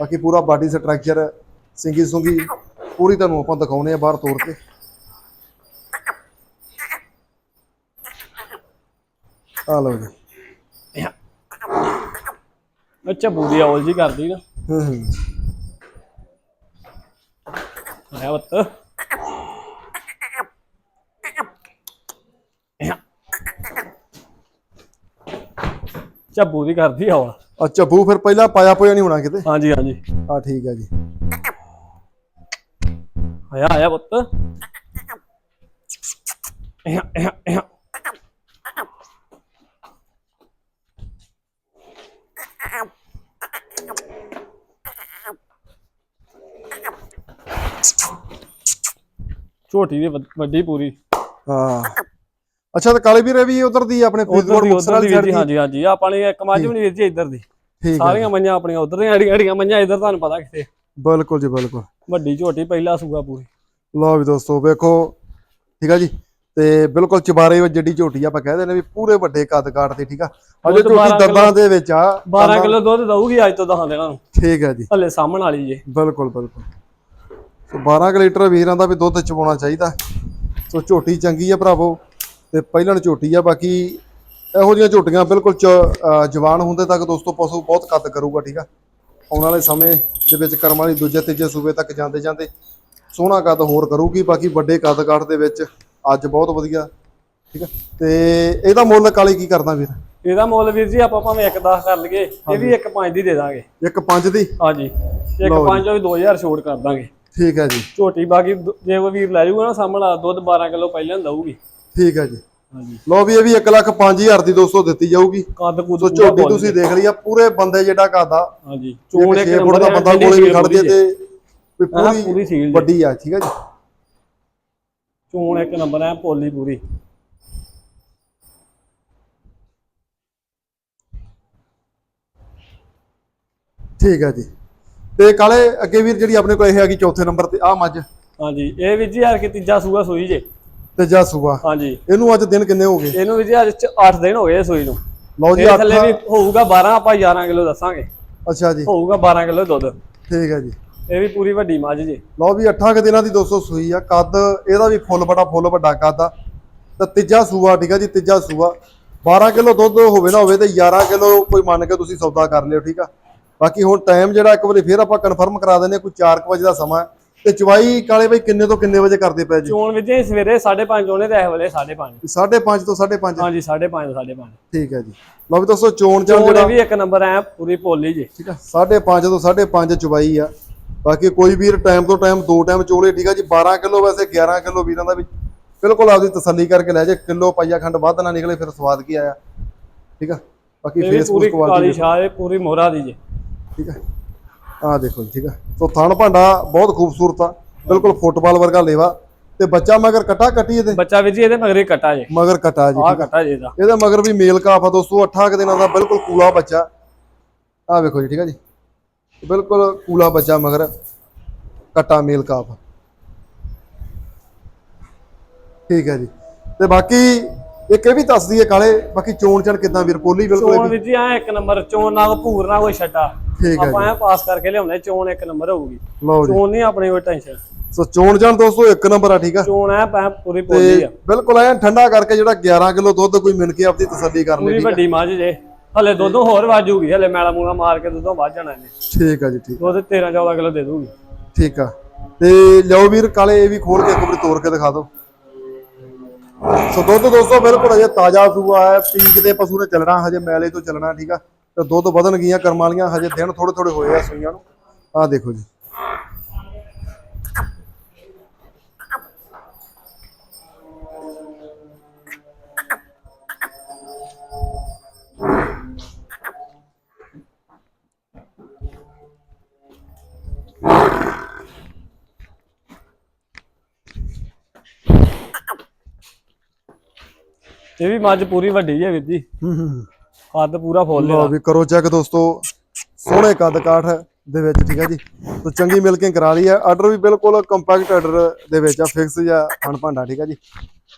ਬਾਕੀ ਪੂਰਾ ਬਾਡੀ ਸਟਰਕਚਰ ਸਿੰਗੀ ਸੁੰਗੀ ਪੂਰੀ ਤੁਹਾਨੂੰ ਆਪਾਂ ਦਿਖਾਉਨੇ ਆ ਬਾਹਰ ਤੋੜ ਕੇ। ਆ ਲਓ ਜੀ। ਅੱਛਾ ਬੂਦੀ ਔਲ ਜੀ ਕਰਦੀ ਨਾ। ਹੂੰ ਹੂੰ। ਬੱਤ ਚੱਬੂ ਦੀ ਕਰਦੀ ਆ ਚੱਬੂ ਫਿਰ ਪਹਿਲਾਂ ਪਾਇਆ ਪੋਇਆ ਨਹੀਂ ਹੋਣਾ ਕਿਤੇ। ਹਾਂਜੀ ਹਾਂਜੀ। ਆ ਠੀਕ ਹੈ ਜੀ। ਆਇਆ ਆਇਆ ਪੁੱਤ ਛੋਟੀ ਵੀ ਵੱਡ- ਵੱਡੀ ਪੂਰੀ। ਹਾਂ। ਅੱਛਾ ਤੇ ਕਾਲੇ ਵੀਰ ਇਹ ਵੀ ਉਧਰ ਦੀ ਆਪਣੇ ਉਧਰ ਫਰੀਦਕੋਟ ਦੀ ਮੁਕਤਸਰ ਉਧਰ ਦੀ ਵਾਲੀ ਵੀਰ side ਜੀ ਦੀ? ਹਾਂਜੀ ਹਾਂਜੀ। ਆਪਾਂ ਨੇ ਇੱਕ ਮੱਝ ਵੀ ਨਹੀਂ ਵੀਰ ਜੀ ਇੱਧਰ ਦੀ। ਠੀਕ ਹੈ। ਸਾਰੀਆਂ ਮੰਝਾਂ ਆਪਣੀਆਂ ਉਧਰ ਦੀਆਂ ਅੜੀਆਂ ਅੜੀਆਂ ਮੰਝਾਂ ਇੱਧਰ ਤੁਹਾਨੂੰ ਪਤਾ ਕਿੱਥੇ ਬਿਲਕੁਲ ਜੀ ਬਿਲਕੁਲ। ਵੱਡੀ ਝੋਟੀ ਪਹਿਲਾ ਸੂਗਾ ਪੂਰੀ। ਲਓ ਵੀ ਦੋਸਤੋ ਵੇਖੋ। ਠੀਕ ਆ ਜੀ? ਤੇ ਬਿਲਕੁਲ ਚਬਾਰੇ ਵਿੱਚ ਜੱਡੀ ਝੋਟੀ ਆ, ਆਪਾਂ ਕਹਿੰਦੇ ਨੇ ਵੀ ਪੂਰੇ ਵੱਡੇ ਕੱਦ ਕਾਟ ਤੇ ਠੀਕ ਆ? ਅਜੇ ਦੁੱਧ ਝੋਟੀ 12 ਦੰਦਾਂ ਦੇ ਵਿੱਚ ਆ 12 ਕਿਲੋ ਦੁੱਧ ਦਊਗੀ ਅੱਜ ਤੋਂ ਦਹਾਂ ਦਿਨਾਂ ਨੂੰ। ਠੀਕ ਹੈ ਜੀ। ਹੱਲੇ ਸਾਹਮਣ ਵਾਲੀ ਜੇ। ਬਿਲਕੁਲ ਬਿਲਕੁਲ। ਸੋ 12 ਕੁ ਲੀਟਰ ਵੀਰਾਂ ਦਾ ਵੀ ਦੁੱਧ ਚਵਾਉਣਾ ਚਾਹੀਦਾ। ਸੋ ਝੋਟੀ ਚੰਗੀ ਆ ਭਰਾਵੋ ਤੇ ਪਹਿਲਣ ਝੋਟੀ ਆ ਬਾਕੀ ਇਹੋ ਜਿਹੀਆਂ ਝੋਟੀਆਂ ਬਿਲਕੁਲ ਜਵਾਨ ਹੁੰਦੇ ਤੱਕ ਦੋਸਤੋ ਪਸ਼ੂ ਬਹੁਤ ਕੱਦ ਕਰੂਗਾ ਠੀਕ ਆ? ਆਉਣ ਵਾਲੇ ਸਮੇਂ ਦੇ ਵਿੱਚ ਕਰਮ ਵਾਲੀ ਦੂਜੇ ਤੀਜੇ ਸੂਬੇ ਤੱਕ ਜਾਂਦੇ ਜਾਂਦੇ ਸੋਹਣਾ ਕੱਦ ਹੋਰ ਕਰੂਗੀ ਬਾਕੀ ਵੱਡੇ ਕੱਦ ਕਾਠ ਦੇ ਵਿੱਚ ਅੱਜ ਬਹੁਤ ਵਧੀਆ ਠੀਕ ਆ? ਤੇ ਇਹਦਾ ਮੁੱਲ ਕਾਲੀ ਕੀ ਕਰਦਾ ਵੀਰ? ਇਹਦਾ ਮੁੱਲ ਵੀਰ ਜੀ ਆਪਾਂ ਭਾਵੇਂ 1.10 ਕਰ ਲਈਏ ਇਹ ਵੀ 1.5 ਦੀ ਦੇ ਦਾਂਗੇ। ਇੱਕ ਪੰਜ ਦੀ? ਹਾਂਜੀ। 1.5 ਵੀ 2000 ਛੋਟ ਕਰ ਦਾਂਗੇ। ਠੀਕ ਹੈ ਜੀ। ਝੋਟੀ ਬਾਕੀ ਦੁ- ਜੇ ਕੋਈ ਵੀਰ ਲੈ ਜਾਊਗਾ ਨਾ ਸਾਹਮਣਾ ਦੁੱਧ 12 ਕਿਲੋ ਪਹਿਲਾਂ ਦਊਗੀ। ਠੀਕ ਹੈ ਜੀ। ਹਾਂਜੀ। ਲਓ ਵੀ ਇਹ ਵੀ 1 ਲੱਖ 5000 ਦੀ ਦੋਸਤੋ ਦਿੱਤੀ ਜਾਊਗੀ। ਕੱਦ ਕੁਦ ਸੋ ਪੂਰਾ ਝੋਟੀ ਤੁਸੀਂ ਦੇਖ ਲਈ ਆ ਪੂਰੇ ਬੰਦੇ ਜਿਹੜਾ ਕਾਦਾ ਹਾਂਜੀ। ਚੋਣ ਇੱਕ 6 ਫੁੱਟ ਨੰਬਰ ਦਾ ਬੰਦਾ ਕੋਲੇ ਵੀ ਖੜ ਜੇ ਤੇ। ਵੀ ਹਾਂ, ਪੂਰੀ ਪੂਰੀ ਸੀਲ ਜੇ। ਵੱਡੀ ਆ ਠੀਕ ਹੈ ਜੀ। ਚੋਣ ਇੱਕ ਨੰਬਰ ਹੈ ਪੋਲੀ ਪੂਰੀ। ਠੀਕ ਹੈ ਜੀ। ਤੇ ਕਾਲੇ ਅੱਗੇ ਵੀਰ ਜਿਹੜੀ ਆਪਣੇ ਕੋਲ ਇਹ ਹੈਗੀ ਚੌਥੇ ਨੰਬਰ ਤੇ ਆ ਮੱਝ। ਹਾਂਜੀ ਇਹ ਵੀਰ ਜੀ ਯਾਰ ਕਿ ਤੀਜਾ ਸੂਆ ਸੂਈ ਜੇ। ਤੇ ਜਾ ਸੂਆ। ਹਾਂਜੀ। ਇਹਨੂੰ ਅੱਜ ਦਿਨ ਕਿੰਨੇ ਹੋ ਗਏ? ਇਹਨੂੰ ਵੀਰ ਜੀ ਅੱਜ 8 ਦਿਨ ਹੋ ਗਏ ਸੂਈ ਨੂੰ। ਲਓ ਜੀ ਥੱਲੇ ਵੀ ਹੋਊਗਾ 12 ਆਪਾਂ 11 ਕਿਲੋ ਦੱਸਾਂਗੇ। ਅੱਛਾ ਜੀ। ਹੋਊਗਾ 12 ਕਿਲੋ ਦੁੱਧ। ਠੀਕ ਹੈ ਜੀ। ਇਹ ਵੀ ਪੂਰੀ ਵੱਡੀ ਮੱਝ ਜੇ। ਲਓ ਵੀ 8 ਕੁ ਦਿਨਾਂ ਦੀ 200 ਸੂਈ ਆ। ਕੱਦ ਇਹਦਾ ਵੀ ਫੁੱਲ ਬੜਾ ਫੁੱਲ ਵੱਡਾ ਕੱਦ ਆ। ਤੇ ਤੀਜਾ ਸੂਆ ਠੀਕ ਆ ਜੀ ਤੀਜਾ ਸੂਆ। 12 ਕਿਲੋ ਦੁੱਧ ਹੋਵੇ ਨਾ ਹੋਵੇ ਤੇ 11 ਕਿਲੋ ਕੋਈ ਮੰਨ ਕੇ ਤੁਸੀਂ ਸੌਦਾ ਕਰ ਲਿਓ ਠੀਕ ਆ। ਬਾਕੀ ਹੁਣ ਟਾਈਮ ਜਿਹੜਾ ਇੱਕ ਵਾਰੀ ਫੇਰ ਆਪਾਂ ਕਨਫਰਮ ਕਰਾ ਦਿੰਦੇ ਹਾਂ, ਕੋਈ 4 ਵਜੇ ਦਾ ਸਮਾਂ ਹੈ। ਤੇ ਚਵਾਈ ਕਾਲੇ ਬਾਈ ਕਿੰਨੇ ਤੋਂ ਕਿੰਨੇ ਵਜੇ ਕਰਦੇ ਪਏ ਜੀ? ਚੋਣ ਵਿੱਚ ਜੀ ਸਵੇਰੇ 5:30 ਹੋਣੇ ਤੇ ਇਸ ਵੇਲੇ 5:30 5:30 ਤੋਂ 5:30 ਹਾਂਜੀ 5:30 5:30 ਠੀਕ ਹੈ ਜੀ। ਲਓ ਵੀ ਦੋਸਤੋ ਚੋਣ ਚੋਣ ਜਿਹੜਾ ਵੀ ਇੱਕ ਨੰਬਰ ਐ ਪੂਰੀ ਪੋਲੀ ਜੀ। ਠੀਕ ਆ 5:30 ਤੋਂ 5:30 ਚਵਾਈ ਆ। ਬਾਕੀ ਕੋਈ ਵੀਰ ਟਾਈਮ ਤੋਂ ਟਾਈਮ ਦੋ ਟਾਈਮ ਚੋਲੇ ਠੀਕ ਆ ਜੀ। 12 ਕਿਲੋ ਵੈਸੇ 11 ਕਿਲੋ ਵੀਰਾਂ ਦਾ ਵੀ ਬਿਲਕੁਲ ਆਪਦੀ ਤਸੱਲੀ ਕਰਕੇ ਲੈ ਜੇ। ਕਿਲੋ ਪਾਈਆ ਖੰਡ ਵੱਧ ਨਾ ਨਿਕਲੇ ਫਿਰ ਸਵਾਦ ਕੀ ਆਇਆ। ਠੀਕ ਆ ਬਾਕੀ ਫੇਸ ਪੂਰੀ ਕੁਆਲਿਟੀ ਕਾਲੀ ਸ਼ਾਹ ਇਹ ਪੂਰੀ ਮੋਹਰਾ ਦੀ ਜੀ। ਠੀਕ ਆ ਆ ਦੇਖੋ ਜੀ ਠੀਕ ਆ ਸੋ ਥਣ ਭਾਂਡਾ ਬਹੁਤ ਖੂਬਸੂਰਤ ਆ। ਬਿਲਕੁਲ ਫੁੱਟਬਾਲ ਵਰਗਾ ਲੇਵਾ। ਤੇ ਬੱਚਾ ਮਗਰ ਕਟਾ ਕੱਟੀ ਇਹਦੇ? ਬੱਚਾ ਵੀਰ ਜੀ ਇਹਦੇ ਮਗਰੇ ਕੱਟਾ ਜੇ। ਮਗਰ ਕਟਾ ਜੀ ਆਹ ਕੱਟਾ ਜੇ ਇਹਦਾ। ਇਹਦੇ ਮਗਰ ਵੀ ਮੇਲ ਕਾਫ ਆ ਦੋਸਤੋ। 8 ਕੁ ਦਿਨਾਂ ਦਾ ਬਿਲਕੁਲ ਕੂਲਾ ਬੱਚਾ। ਆ ਵੇਖੋ ਜੀ ਠੀਕ ਆ ਜੀ। ਬਿਲਕੁਲ ਕੂਲਾ ਬੱਚਾ ਮਗਰ ਕਟਾ ਮੇਲ ਕਾਫ। ਠੀਕ ਹੈ ਜੀ। ਤੇ ਬਾਕੀ ਇੱਕ ਇਹ ਵੀ ਦੱਸ ਦਈਏ ਕਾਲੇ ਬਾਕੀ ਚੋਣ ਚਣ ਕਿਦਾਂ ਵੀਰ ਪੋਲੀ ਬਿਲਕੁਲ ਚੋਣ ਵੀਰ ਜੀ ਆ ਇੱਕ ਨੰਬਰ ਚੋਣ ਨਾ ਕੋਈ ਭੂਰ ਨਾ ਕੋਈ ਛੱਟਾ ਠੀਕ ਹੈ ਆਪਾਂ ਐ ਪਾਸ ਕਰਕੇ ਲਿਆਉਂਦੇ ਚੋਣ ਇੱਕ ਨੰਬਰ ਹੋਊਗੀ। ਚੋਣ ਨਹੀਂ ਆਪਣੀ ਕੋਈ ਟੈਨਸ਼ਨ ਸੋ ਚੋਣ ਜਾਣ ਦੋਸਤੋ ਇੱਕ ਨੰਬਰ ਆ ਠੀਕ ਆ? ਚੋਣ ਐ ਪੈ ਪੂਰੀ ਪੋਲੀ ਆ। ਬਿਲਕੁਲ ਐ ਠੰਡਾ ਕਰਕੇ ਜਿਹੜਾ 11 ਕਿਲੋ ਦੁੱਧ ਕੋਈ ਮਿਣ ਕੇ ਆਪਦੀ ਤਸੱਲੀ ਕਰ ਲੇ ਪੂਰੀ ਵੱਡੀ ਮੱਝ ਜੇ। ਹਲੇ ਦੁੱਧੋਂ ਹੋਰ ਵਾਜੂਗੀ ਹਲੇ ਮੈਲਾ ਮੂਲਾ ਮਾਰ ਕੇ ਦੁੱਧੋਂ ਵੱਧ ਜਾਣਾ ਇਹਨੇ। ਠੀਕ ਆ ਜੀ ਠੀਕ ਦੁੱਧ 13 14 ਕਿਲੋ ਦੇ ਦੂਗੀ ਠੀਕ ਆ। ਤੇ ਲਿਓ ਵੀਰ ਕਾਲੇ ਇਹ ਵੀ ਖੋਲ ਕੇ ਇੱਕ ਵਾਰੀ ਤੋੜ ਕੇ ਦਿਖਾ ਦਿਓ। ਸੋ ਦੁੱਧ ਦੋਸਤੋ ਬਿਲਕੁਲ ਅਜੇ ਤਾਜ਼ਾ ਸੂਆ ਹੈ। ਪੀਕ ਦੇ ਪਸ਼ੂ ਨੇ ਚੱਲਣਾ, ਹਜੇ ਮੈਲੇ ਤੋਂ ਚੱਲਣਾ, ਠੀਕ ਆ? ਤੇ ਦੁੱਧ ਵਧਣ ਗਈਆਂ ਕਰਮਾਂ ਵਾਲੀਆਂ, ਹਜੇ ਦਿਨ ਥੋੜੇ ਥੋੜੇ ਹੋਏ ਆ ਸੂਈਆਂ ਨੂੰ। ਆਹ ਦੇਖੋ ਜੀ। ਇਹ ਵੀ ਮੱਝ ਪੂਰੀ ਵੱਡੀ ਹੈ ਵੀਰ ਜੀ। ਹੂੰ ਹੂੰ ਕੱਦ ਪੂਰਾ ਫੁੱਲ ਲਓ ਵੀ ਕਰੋ ਚੈੱਕ ਦੋਸਤੋ ਸੋਹਣੇ ਕੱਦ ਕਾਠ ਦੇ ਵਿੱਚ ਠੀਕ ਆ ਜੀ। ਤੋ ਚੰਗੀ ਮਿਲਕਿੰਗ ਕਰਾ ਲਈ ਹੈ ਆਰਡਰ ਵੀ ਬਿਲਕੁਲ ਕੰਪੈਕਟ ਆਰਡਰ ਦੇ ਵਿੱਚ ਆ ਫਿਕਸ ਜਾਂ ਫਣ ਭਾਂਡਾ ਠੀਕ ਆ ਜੀ।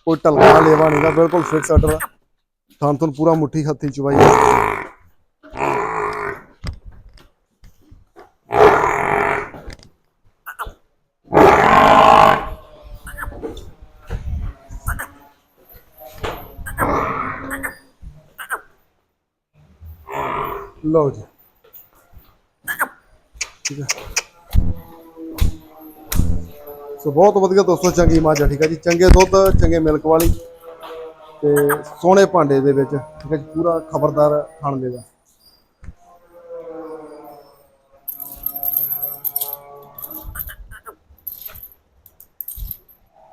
ਕੋਈ ਢਲਕਾ ਲੇਵਾ ਨਹੀਂਗਾ ਬਿਲਕੁਲ ਫਿਕਸ ਆਰਡਰ ਤੋਂ ਪੂਰਾ ਮੁੱਠੀ ਹੱਥੀ ਚਵਾਈ ਲਓ ਜੀ। ਠੀਕ ਹੈ। ਸੋ ਬਹੁਤ ਵਧੀਆ ਦੋਸਤੋ, ਚੰਗੀ ਮੱਝ ਠੀਕ ਹੈ ਜੀ। ਚੰਗੇ ਦੁੱਧ, ਚੰਗੇ ਮਿਲਕ ਵਾਲੀ ਤੇ ਸੋਹਣੇ ਭਾਂਡੇ ਦੇ ਵਿੱਚ, ਠੀਕ ਹੈ ਜੀ, ਪੂਰਾ ਖਬਰਦਾਰ ਖਾਣ ਦੇਗਾ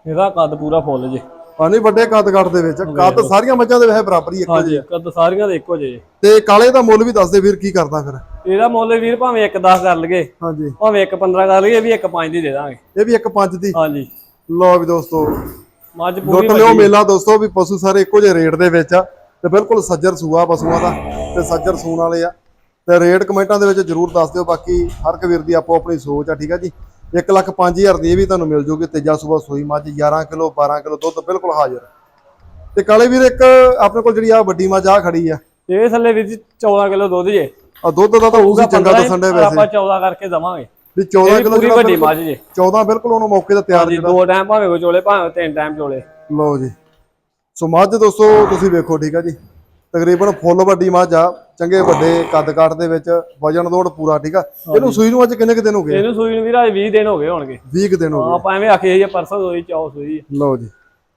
ਇਹਦਾ ਕੱਦ ਪੂਰਾ ਫੁੱਲ ਜੇ। ਪਾਣੀ ਵੱਡੇ ਕੱਦ ਕੱਟ ਦੇ ਵਿੱਚ ਕੱਦ ਸਾਰੀਆਂ ਮੱਝਾਂ ਦੇ ਵੈਸੇ ਬਰਾਬਰ ਹੀ ਇੱਕੋ ਹਾਂਜੀ ਕੱਦ ਸਾਰੀਆਂ ਦੇ ਇੱਕੋ ਜਿਹੇ। ਤੇ ਕਾਲੇ ਦਾ ਮੁੱਲ ਵੀ ਦੱਸ ਦੇ ਵੀਰ ਕੀ ਕਰਦਾ ਫਿਰ। ਇਹਦਾ ਮੁੱਲ ਵੀਰ ਭਾਵੇਂ 1 10 ਕਰ ਲਈਏ ਹਾਂਜੀ। ਭਾਵੇਂ 1 15 ਕਰ ਲਈਏ ਇਹ ਵੀ 1 5 ਦੀ ਦੇ ਦਾਂਗੇ। ਇਹ ਵੀ ਇੱਕ ਪੰਜ ਦੀ। ਹਾਂਜੀ। ਲਓ ਵੀ ਦੋਸਤੋ ਮੱਝ ਪੂਰੀ ਲੁੱਟ ਲਿਓ ਮੇਲਾ ਦੋਸਤੋ ਵੀ ਪਸ਼ੂ ਸਾਰੇ ਇੱਕੋ ਜਿਹੇ ਰੇਟ ਦੇ ਵਿੱਚ ਆ। ਤੇ ਬਿਲਕੁਲ ਸੱਜਰ ਸੂਆ ਪਸ਼ੂਆਂ ਦਾ ਤੇ ਸੱਜਰ ਸੂਣ ਵਾਲੇ ਆ। ਤੇ ਰੇਟ ਕਮੈਂਟਾਂ ਦੇ ਵਿੱਚ ਜਰੂਰ ਦੱਸ ਦਿਓ ਬਾਕੀ ਹਰ ਇੱਕ ਵੀਰ ਦੀ ਆਪੋ ਆਪਣੀ ਸੋਚ ਆ ਠੀਕ ਆ ਜੀ? 1 ਲੱਖ 5000 ਦੀ ਇਹ ਵੀ ਤੁਹਾਨੂੰ ਮਿਲ ਜੂਗੀ ਤੇਜਾ ਸੂਆ ਸੂਈ ਮੱਝ 11 ਕਿਲੋ 12 ਕਿਲੋ ਦੁੱਧ ਬਿਲਕੁਲ ਹਾਜ਼ਰ ਤੇ ਕਾਲੇ ਵੀਰ ਇੱਕ ਆਪਣੇ ਕੋਲ ਜਿਹੜੀ ਆ ਵੱਡੀ ਮੱਝ ਆ ਖੜੀ ਆ। ਇਹ ਥੱਲੇ ਵੀਰ ਜੀ 14 ਕਿਲੋ ਦੁੱਧ ਜੇ। ਆ ਦੁੱਧ ਦਾ ਤਾਂ ਤੁਸੀਂ ਚੰਗਾ 15 ਦੱਸਣ ਦੇ ਵੈਸੇ ਆਪਾਂ 14 ਕਰਕੇ ਦਵਾਂਗੇ। ਵੀ 14 ਇਹ ਕਿਲੋ ਜਿਹੜਾ ਵੱਡੀ ਮੱਝ ਜੇ। 14 ਬਿਲਕੁਲ ਉਹਨੂੰ ਮੌਕੇ ਤੇ ਤਿਆਰ ਹਾਂਜੀ ਦੋ ਟਾਈਮ ਭਾਵੇਂ ਕੋ ਚੋਲੇ ਭਾਵੇਂ ਤਿੰਨ ਟਾਈਮ ਚੋਲੇ। ਲਓ ਜੀ। ਸੋ ਮੱਝ ਦੋਸਤੋ ਤੁਸੀਂ ਵੇਖੋ ਠੀਕ ਆ ਜੀ। ਤਕਰੀਬਨ ਫੁੱਲ ਵੱਡੀ ਮੱਝ ਆ। ਚੰਗੇ ਵੱਡੇ ਕੱਦ ਕਾਠ ਦੇ ਵਿੱਚ ਵਜਨ ਦੋੜ ਪੂਰਾ ਠੀਕ ਆ? ਇਹਨੂੰ ਸੂਈ ਨੂੰ ਅੱਜ ਕਿੰਨੇ ਕੁ ਦਿਨ ਹੋ ਗਏ? ਇਹਨੂੰ ਸੂਈ ਨੂੰ ਵੀਰ ਅੱਜ 20 ਦਿਨ ਹੋ ਗਏ ਹੋਣਗੇ। 20 ਕੁ ਦਿਨ ਹੋ ਗਏ। ਆਪਾਂ ਐਵੇਂ ਆਖੇ ਜੀ ਪਰਸੋਂ ਸੂਈ ਚੌ ਸੂਈ। ਲਓ ਜੀ।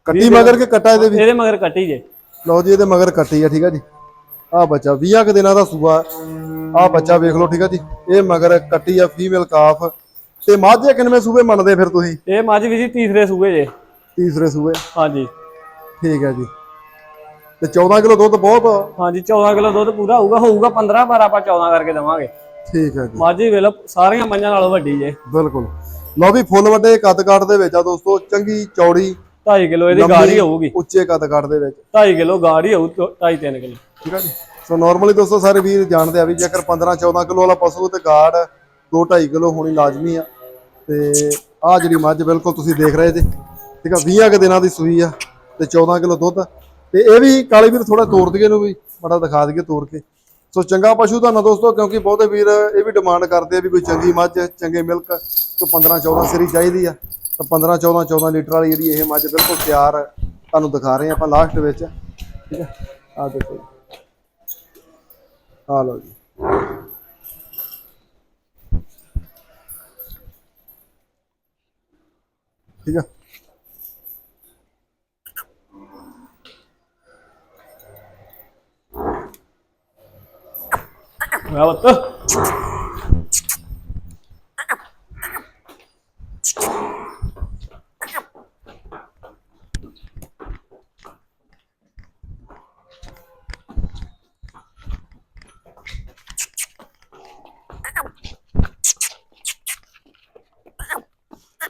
ਕੱਟੀ ਮਗਰ ਕੇ ਕੱਟਾ ਇਹਦੇ ਵੀ ਇਹਦੇ ਮਗਰ ਕੱਟੀ ਜੇ। ਲਓ ਜੀ ਇਹਦੇ ਮਗਰ ਕੱਟੀ ਆ ਠੀਕ ਆ ਜੀ। ਆ ਬੱਚਾ 20 ਕੁ ਦਿਨਾਂ ਦਾ ਸੂਆ। ਆ ਬੱਚਾ ਵੇਖ ਲਓ ਠੀਕ ਆ ਜੀ। ਇਹ ਮਗਰ ਕੱਟੀ ਆ ਫੀਮੇਲ ਕਾਫ ਤੇ ਮਾਝੇ ਕਿੰਨਵੇਂ ਸੂਬੇ ਮੰਨਦੇ ਫਿਰ ਤੁਸੀਂ? ਇਹ ਮੱਝ ਵੀ ਜੀ ਤੀਸਰੇ ਸੂਏ ਜੇ। ਤੀਸਰੇ ਸੂਬੇ ਹਾਂਜੀ। ਠੀਕ ਹੈ ਜੀ। ਤੇ 14 ਕਿਲੋ ਦੁੱਧ ਬਹੁਤ ਹਾਂਜੀ 14 ਕਿਲੋ ਦੁੱਧ ਪੂਰਾ ਹੋਊਗਾ ਹੋਊਗਾ 15 ਪਰ ਆਪਾਂ 14 ਕਰਕੇ ਦਵਾਂਗੇ। ਠੀਕ ਹੈ ਜੀ। ਮੱਝ ਵੇਲੋ ਸਾਰੀਆਂ ਮੱਝਾਂ ਨਾਲੋਂ ਵੱਡੀ ਜੇ। ਬਿਲਕੁਲ। ਲਓ ਵੀ ਫੁੱਲ ਵੱਡੇ ਕੱਦ ਕਾਠ ਦੇ ਵਿੱਚ ਆ ਦੋਸਤੋ ਚੰਗੀ ਚੌੜੀ 2.5 ਕਿਲੋ ਇਹਦੀ ਗਾੜੀ ਹੋਊਗੀ। ਉੱਚੇ ਕੱਦ ਕਾਠ ਦੇ ਵਿੱਚ। 2.5 ਕਿਲੋ ਗਾੜੀ ਹੋਊ 2.5 3 ਕਿਲੋ। ਠੀਕ ਹੈ ਜੀ। ਸੋ ਨਾਰਮਲੀ ਦੋਸਤੋ ਸਾਰੇ ਵੀਰ ਜਾਣਦੇ ਆ ਵੀ ਜੇਕਰ 15 14 ਕਿਲੋ ਵਾਲਾ ਪਸ਼ੂ ਤੇ ਗਾੜ 2 2.5 ਕਿਲੋ ਹੋਣੀ ਲਾਜ਼ਮੀ ਆ। ਤੇ ਆ ਜਿਹੜੀ ਮੱਝ ਬਿਲਕੁਲ ਤੁਸੀਂ ਦੇਖ ਰਹੇ ਜੇ। ਠੀਕ ਆ 20 ਕੁ ਦਿਨਾਂ ਦੀ ਸੂਈ ਆ ਤੇ 14 ਕਿਲੋ ਦੁੱਧ। ਤੇ ਇਹ ਵੀ ਕਾਲੇ ਵੀਰ ਥੋੜਾ ਤੋੜ ਦਈਏ ਨੂੰ ਵੀ ਬੜਾ ਦਿਖਾ ਦਈਏ ਤੋੜ ਕੇ। ਸੋ ਚੰਗਾ ਪਸ਼ੂ ਤੁਹਾਨੂੰ ਦੋਸਤੋ, ਕਿਉਂਕਿ ਬਹੁਤੇ ਵੀਰ ਇਹ ਵੀ ਡਿਮਾਂਡ ਕਰਦੇ ਆ ਵੀ ਕੋਈ ਚੰਗੀ ਮੱਝ, ਚੰਗੇ ਮਿਲਕ, ਤੋਂ 15 14 ਸਰੀ ਚਾਹੀਦੀ ਆ। ਤਾਂ 15 14 14 ਲੀਟਰ ਵਾਲੀ ਜਿਹੜੀ ਇਹ ਮੱਝ ਬਿਲਕੁਲ ਤਿਆਰ ਤੁਹਾਨੂੰ ਦਿਖਾ ਰਹੇ ਆ ਆਪਾਂ ਲਾਸਟ ਵਿੱਚ। ਠੀਕ ਹੈ ਆ ਦੇਖੋ ਆ ਲਓ ਜੀ। ਠੀਕ ਹੈ ਮੈਂ ਬੱਤ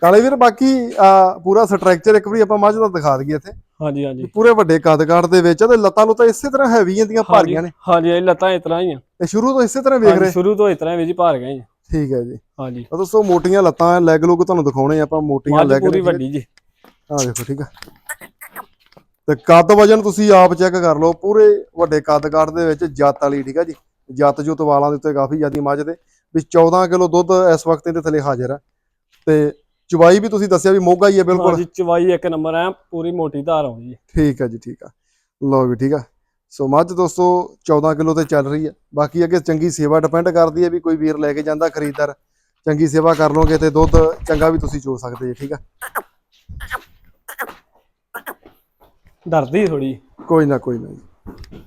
ਕਾਲੇ ਵੀਰ ਬਾਕੀ ਆ, ਪੂਰਾ ਸਟਰਕਚਰ ਇੱਕ ਵਾਰੀ ਆਪਾਂ ਮੱਝ ਦਾ ਦਿਖਾ ਦਈਏ ਇੱਥੇ। ਹਾਂਜੀ ਹਾਂਜੀ। ਪੂਰੇ ਵੱਡੇ ਕੱਦ ਕਾਠ ਦੇ ਵਿੱਚ ਆ ਤੇ ਲੱਤਾਂ ਲੁੱਤਾਂ ਇਸੇ ਤਰ੍ਹਾਂ ਹੈਵੀਆਂ ਦੀਆਂ ਭਾਰੀਆਂ ਨੇ? ਹਾਂਜੀ ਇਹ ਲੱਤਾਂ ਇਸ ਤਰ੍ਹਾਂ ਹੀ ਆ। ਇਹ ਸ਼ੁਰੂ ਤੋਂ ਇਸੇ ਤਰ੍ਹਾਂ ਵੇਖ ਰਹੇ? ਸ਼ੁਰੂ ਤੋਂ ਇਸ ਤਰ੍ਹਾਂ ਵੀ ਜੀ ਭਾਰ ਗਏ ਜੀ ਠੀਕ ਹੈ ਜੀ। ਹਾਂਜੀ। ਤਾਂ ਦੋਸਤੋ ਮੋਟੀਆਂ ਲੱਤਾਂ ਲੈਗ ਲੁੱਕ ਤੁਹਾਨੂੰ ਦਿਖਾਉਣੇ ਆਪਾਂ ਮੋਟੀਆਂ ਲੈਗ ਪੂਰੀ ਵੱਡੀ ਜੀ। ਆ ਦੇਖੋ ਠੀਕ ਆ। ਤੇ ਕੱਦ ਵਜਨ ਤੁਸੀਂ ਆਪ ਚੈੱਕ ਕਰ ਲਓ ਪੂਰੇ ਵੱਡੇ ਕੱਦ ਕਾਠ ਦੇ ਵਿੱਚ ਜੱਤ ਵਾਲੀ ਠੀਕ ਆ ਜੀ। ਜੱਤ ਜੁੱਤ ਵਾਲਾਂ ਦੇ ਉੱਤੇ ਕਾਫੀ ਜ਼ਿਆਦੀ ਮੱਝ ਦੇ। ਵੀ 14 ਕਿਲੋ ਦੁੱਧ ਇਸ ਵਕਤ ਇਹਦੇ ਥੱਲੇ ਹਾਜ਼ਰ ਆ। ਤੇ ਚੁਬਾਈ ਵੀ ਤੁਸੀਂ ਦੱਸਿਆ ਵੀ ਮੋਗਾ ਹੀ ਹੈ ਬਿਲਕੁਲ। ਹਾਂਜੀ ਚਵਾਈ ਇੱਕ ਨੰਬਰ ਐ ਪੂਰੀ ਮੋਟੀ ਧਾਰ ਆਉਂਦੀ ਜੀ ਠੀਕ ਆ ਜੀ ਠੀਕ ਆ। ਲਓ ਵੀ ਠੀਕ ਆ। ਸੋ ਮੱਝ ਦੋਸਤੋ 14 ਕਿਲੋ ਤੇ ਚੱਲ ਰਹੀ ਹੈ। ਬਾਕੀ ਅੱਗੇ ਚੰਗੀ ਸੇਵਾ ਡਿਪੈਂਡ ਕਰਦੀ ਹੈ ਵੀ ਕੋਈ ਵੀਰ ਲੈ ਕੇ ਜਾਂਦਾ ਖਰੀਦਦਾਰ। ਚੰਗੀ ਸੇਵਾ ਕਰ ਲੋਗੇ ਤੇ ਦੁੱਧ ਚੰਗਾ ਵੀ ਤੁਸੀਂ ਚੋ ਸਕਦੇ ਜੀ ਠੀਕ ਆ। ਡਰਦੀ ਥੋੜੀ ਕੋਈ ਨਾ ਕੋਈ ਨਾ ਜੀ।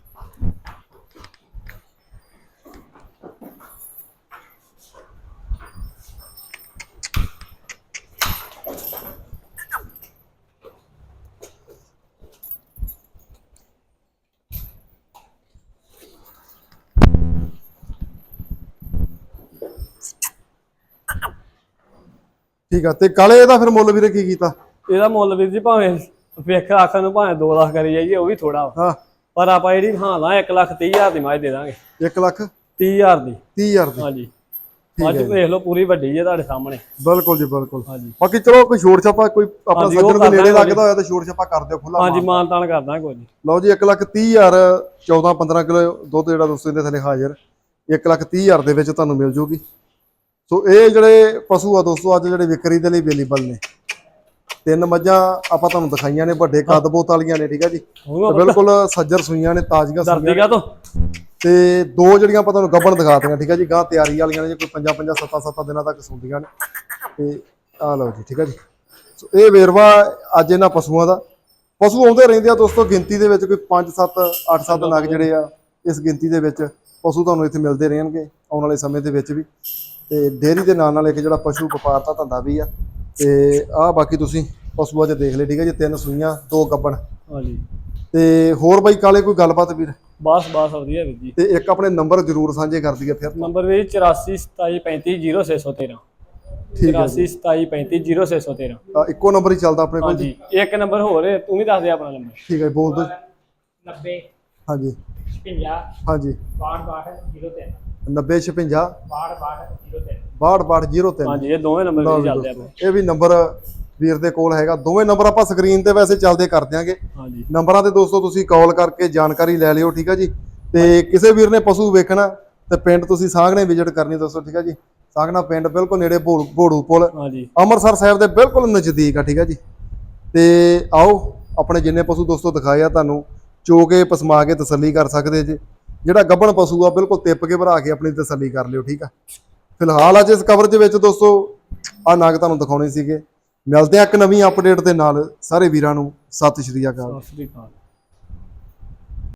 ਠੀਕ ਆ। ਤੇ ਕਾਲੇ ਇਹਦਾ ਫਿਰ ਮੁੱਲ ਵੀਰੇ ਕੀ ਕੀਤਾ? ਇਹਦਾ ਮੁੱਲ ਵੀਰ ਜੀ ਭਾਵੇਂ ਵੇਖ ਆਖਣ ਨੂੰ ਭਾਵੇਂ 2 ਲੱਖ ਕਰੀ ਜਾਈਏ ਉਹ ਵੀ ਥੋੜਾ ਹਾਂ। ਪਰ ਆਪਾਂ ਜਿਹੜੀ ਹਾਂ ਲਾ 1 ਲੱਖ 30 ਹਜ਼ਾਰ ਦੀ ਮੱਝ ਦੇ ਦਾਂਗੇ। 1 ਲੱਖ? 30 ਹਜ਼ਾਰ ਦੀ। 30000 ਦੀ। ਹਾਂਜੀ। ਮੱਝ ਵੇਖ ਲਓ ਪੂਰੀ ਵੱਡੀ ਹੈ ਤੁਹਾਡੇ ਸਾਹਮਣੇ। ਬਿਲਕੁਲ ਜੀ ਬਿਲਕੁਲ। ਹਾਂਜੀ। ਬਾਕੀ ਚਲੋ ਕੋਈ ਛੋੜ ਛਾਪਾ ਕੋਈ ਆਪਣਾ ਸੱਜਣ ਦੇ ਨੇੜੇ ਲੱਗਦਾ ਹੋਇਆ ਤਾਂ ਛੋੜ ਛਾਪਾ ਕਰ ਦਿਓ ਖੁੱਲਾ ਹਾਂਜੀ ਮਾਨ ਤਾਨ ਕਰਦਾ ਕੋਈ। ਲਓ ਜੀ 1 ਲੱਖ 30 ਹਜ਼ਾਰ 14 15 ਕਿਲੋ ਦੁੱਧ ਜਿਹੜਾ ਦੋਸਤੋ ਇਹਦੇ ਥੱਲੇ ਹਾਜ਼ਰ। 1 ਲੱਖ 30 ਹਜ਼ਾਰ ਦੇ ਵਿੱਚ ਤੁਹਾਨੂੰ ਮਿਲ ਜੂਗੀ। ਸੋ ਇਹ ਜਿਹੜੇ ਪਸ਼ੂ ਆ ਦੋਸਤੋ ਅੱਜ ਜਿਹੜੇ ਵਿਕਰੀ ਦੇ ਲਈ ਅਵੇਲੇਬਲ ਨੇ। ਤਿੰਨ ਮੱਝਾਂ ਆਪਾਂ ਤੁਹਾਨੂੰ ਦਿਖਾਈਆਂ ਨੇ ਵੱਡੇ ਕੱਦ ਬੋਤ ਵਾਲੀਆਂ ਨੇ ਠੀਕ ਆ ਜੀ? ਬਿਲਕੁਲ ਸੱਜਰ ਸੂਈਆਂ ਨੇ ਤਾਜ਼ੀਆਂ ਸੂਈਆਂ ਤੋਂ ਤੇ ਦੋ ਜਿਹੜੀਆਂ ਆਪਾਂ ਤੁਹਾਨੂੰ ਗੱਬਣ ਦਿਖਾਤੀਆਂ ਠੀਕ ਆ ਜੀ? ਗਾਂ ਤਿਆਰੀ ਵਾਲੀਆਂ ਨੇ ਜੇ ਕੋਈ 5 5 7 7 ਦਿਨਾਂ ਤੱਕ ਸੁੰਦੀਆਂ ਨੇ। ਤੇ ਆ ਲਓ ਜੀ ਠੀਕ ਆ ਜੀ? ਸੋ ਇਹ ਵੇਰਵਾ ਅੱਜ ਇਹਨਾਂ ਪਸ਼ੂਆਂ ਦਾ। ਪਸ਼ੂ ਆਉਂਦੇ ਰਹਿੰਦੇ ਆ ਦੋਸਤੋ ਗਿਣਤੀ ਦੇ ਵਿੱਚ ਕੋਈ 5 7 8 7 ਨਗ ਜਿਹੜੇ ਆ ਇਸ ਗਿਣਤੀ ਦੇ ਵਿੱਚ ਪਸ਼ੂ ਤੁਹਾਨੂੰ ਇੱਥੇ ਮਿਲਦੇ ਰਹਿਣਗੇ ਆਉਣ ਵਾਲੇ ਸਮੇਂ ਦੇ ਵਿੱਚ ਵੀ। ਤੇ ਡੇਅਰੀ ਦੇ ਨਾਲ ਨਾਲ ਇੱਕ ਜਿਹੜਾ ਪਸ਼ੂ ਵਪਾਰ ਦਾ ਧੰਦਾ ਵੀ ਆ। ਤੇ ਆਹ ਬਾਕੀ ਤੁਸੀਂ ਪਸ਼ੂਆਂ 'ਚ ਦੇਖ ਲਿਓ ਠੀਕ ਹੈ ਜੀ ਤਿੰਨ ਸੂਈਆਂ ਦੋ ਗੱਬਣ। ਹਾਂਜੀ। ਤੇ ਹੋਰ ਬਾਈ ਕਾਲੇ ਕੋਈ ਗੱਲਬਾਤ ਵੀਰ? ਬਸ ਬਸ ਵਧੀਆ ਵੀਰ ਜੀ। ਤੇ ਇੱਕ ਆਪਣੇ ਨੰਬਰ ਜ਼ਰੂਰ ਸਾਂਝੇ ਕਰ ਦਈਏ ਫਿਰ। ਨੰਬਰ ਵੀਰ 84 27 35 0613 ਠੀਕ ਹੈ 84 27 35 0613 ਤਾਂ ਇੱਕੋ ਨੰਬਰ ਹੀ ਚੱਲਦਾ ਆਪਣੇ ਕੋਲ ਹਾਂਜੀ ਇੱਕ ਨੰਬਰ ਹੋਰ ਹੈ, ਤੂੰ ਵੀ ਦੱਸ ਦੇ ਆਪਣਾ ਨੰਬਰ। ਠੀਕ ਹੈ ਬੋਲ ਦਿਓ 90 ਹਾਂਜੀ। 50 ਹਾਂਜੀ। 62 03 90 56 62 03 62 03 ਹਾਂਜੀ ਇਹ ਦੋਵੇਂ ਨੰਬਰ ਲਓ ਵੀ ਜੀ ਚੱਲਦੇ ਦੋਸਤੋ, ਆਪਣੇ। ਇਹ ਵੀ ਨੰਬਰ ਵੀਰ ਦੇ ਕੋਲ ਹੈਗਾ। ਦੋਵੇਂ ਨੰਬਰ ਆਪਾਂ ਸਕਰੀਨ ਤੇ ਵੈਸੇ ਚੱਲਦੇ ਕਰ ਦਿਆਂਗੇ। ਹਾਂਜੀ। ਨੰਬਰਾਂ ਤੇ ਦੋਸਤੋ ਤੁਸੀਂ ਕਾਲ ਕਰਕੇ ਜਾਣਕਾਰੀ ਲੈ ਲਿਓ ਠੀਕ ਹੈ ਜੀ? ਤੇ ਕਿਸੇ ਵੀਰ ਨੇ ਪਸ਼ੂ ਵੇਖਣਾ ਤੇ ਪਿੰਡ ਤੁਸੀਂ ਸਾਹਗਣੇ ਵਿਜ਼ਿਟ ਕਰਨੀ ਦੋਸਤੋ ਠੀਕ ਹੈ ਜੀ? ਸਾਹਗਣਾ ਪਿੰਡ ਬਿਲਕੁਲ ਨੇੜੇ ਭੋੜ- ਪੁਲ। ਹਾਂਜੀ। ਅੰਮ੍ਰਿਤਸਰ ਸਾਹਿਬ ਦੇ ਬਿਲਕੁਲ ਨਜ਼ਦੀਕ ਆ ਠੀਕ ਹੈ ਜੀ? ਤੇ ਆਓ ਆਪਣੇ ਜਿੰਨੇ ਪਸ਼ੂ ਦੋਸਤੋ ਦਿਖਾਏ ਆ ਤੁਹਾਨੂੰ ਚੋ ਕੇ ਪਸਮਾ ਕੇ ਤਸੱਲੀ ਕਰ ਸਕਦੇ ਜੀ। ਜਿਹੜਾ ਗੱਬਣ ਪਸ਼ੂ ਆ ਬਿਲਕੁਲ ਤਿੱਪ ਕੇ ਭਰਾ ਕੇ ਆਪਣੀ ਤਸੱਲੀ ਕਰ ਲਿਓ ਠੀਕ ਆ? ਫਿਲਹਾਲ ਅੱਜ ਇਸ ਕਵਰ ਦੇ ਵਿੱਚ ਦੋਸਤੋ ਆ ਨਾਗ ਤੁਹਾਨੂੰ ਦਿਖਾਉਣੇ ਸੀਗੇ। ਮਿਲਦੇ ਆ ਇੱਕ ਨਵੀਂ ਅਪਡੇਟ ਦੇ ਨਾਲ। ਸਾਰੇ ਵੀਰਾਂ ਨੂੰ ਸਤਿ ਸ਼੍ਰੀ ਅਕਾਲ। ਸਤਿ ਸ੍ਰੀ ਅਕਾਲ।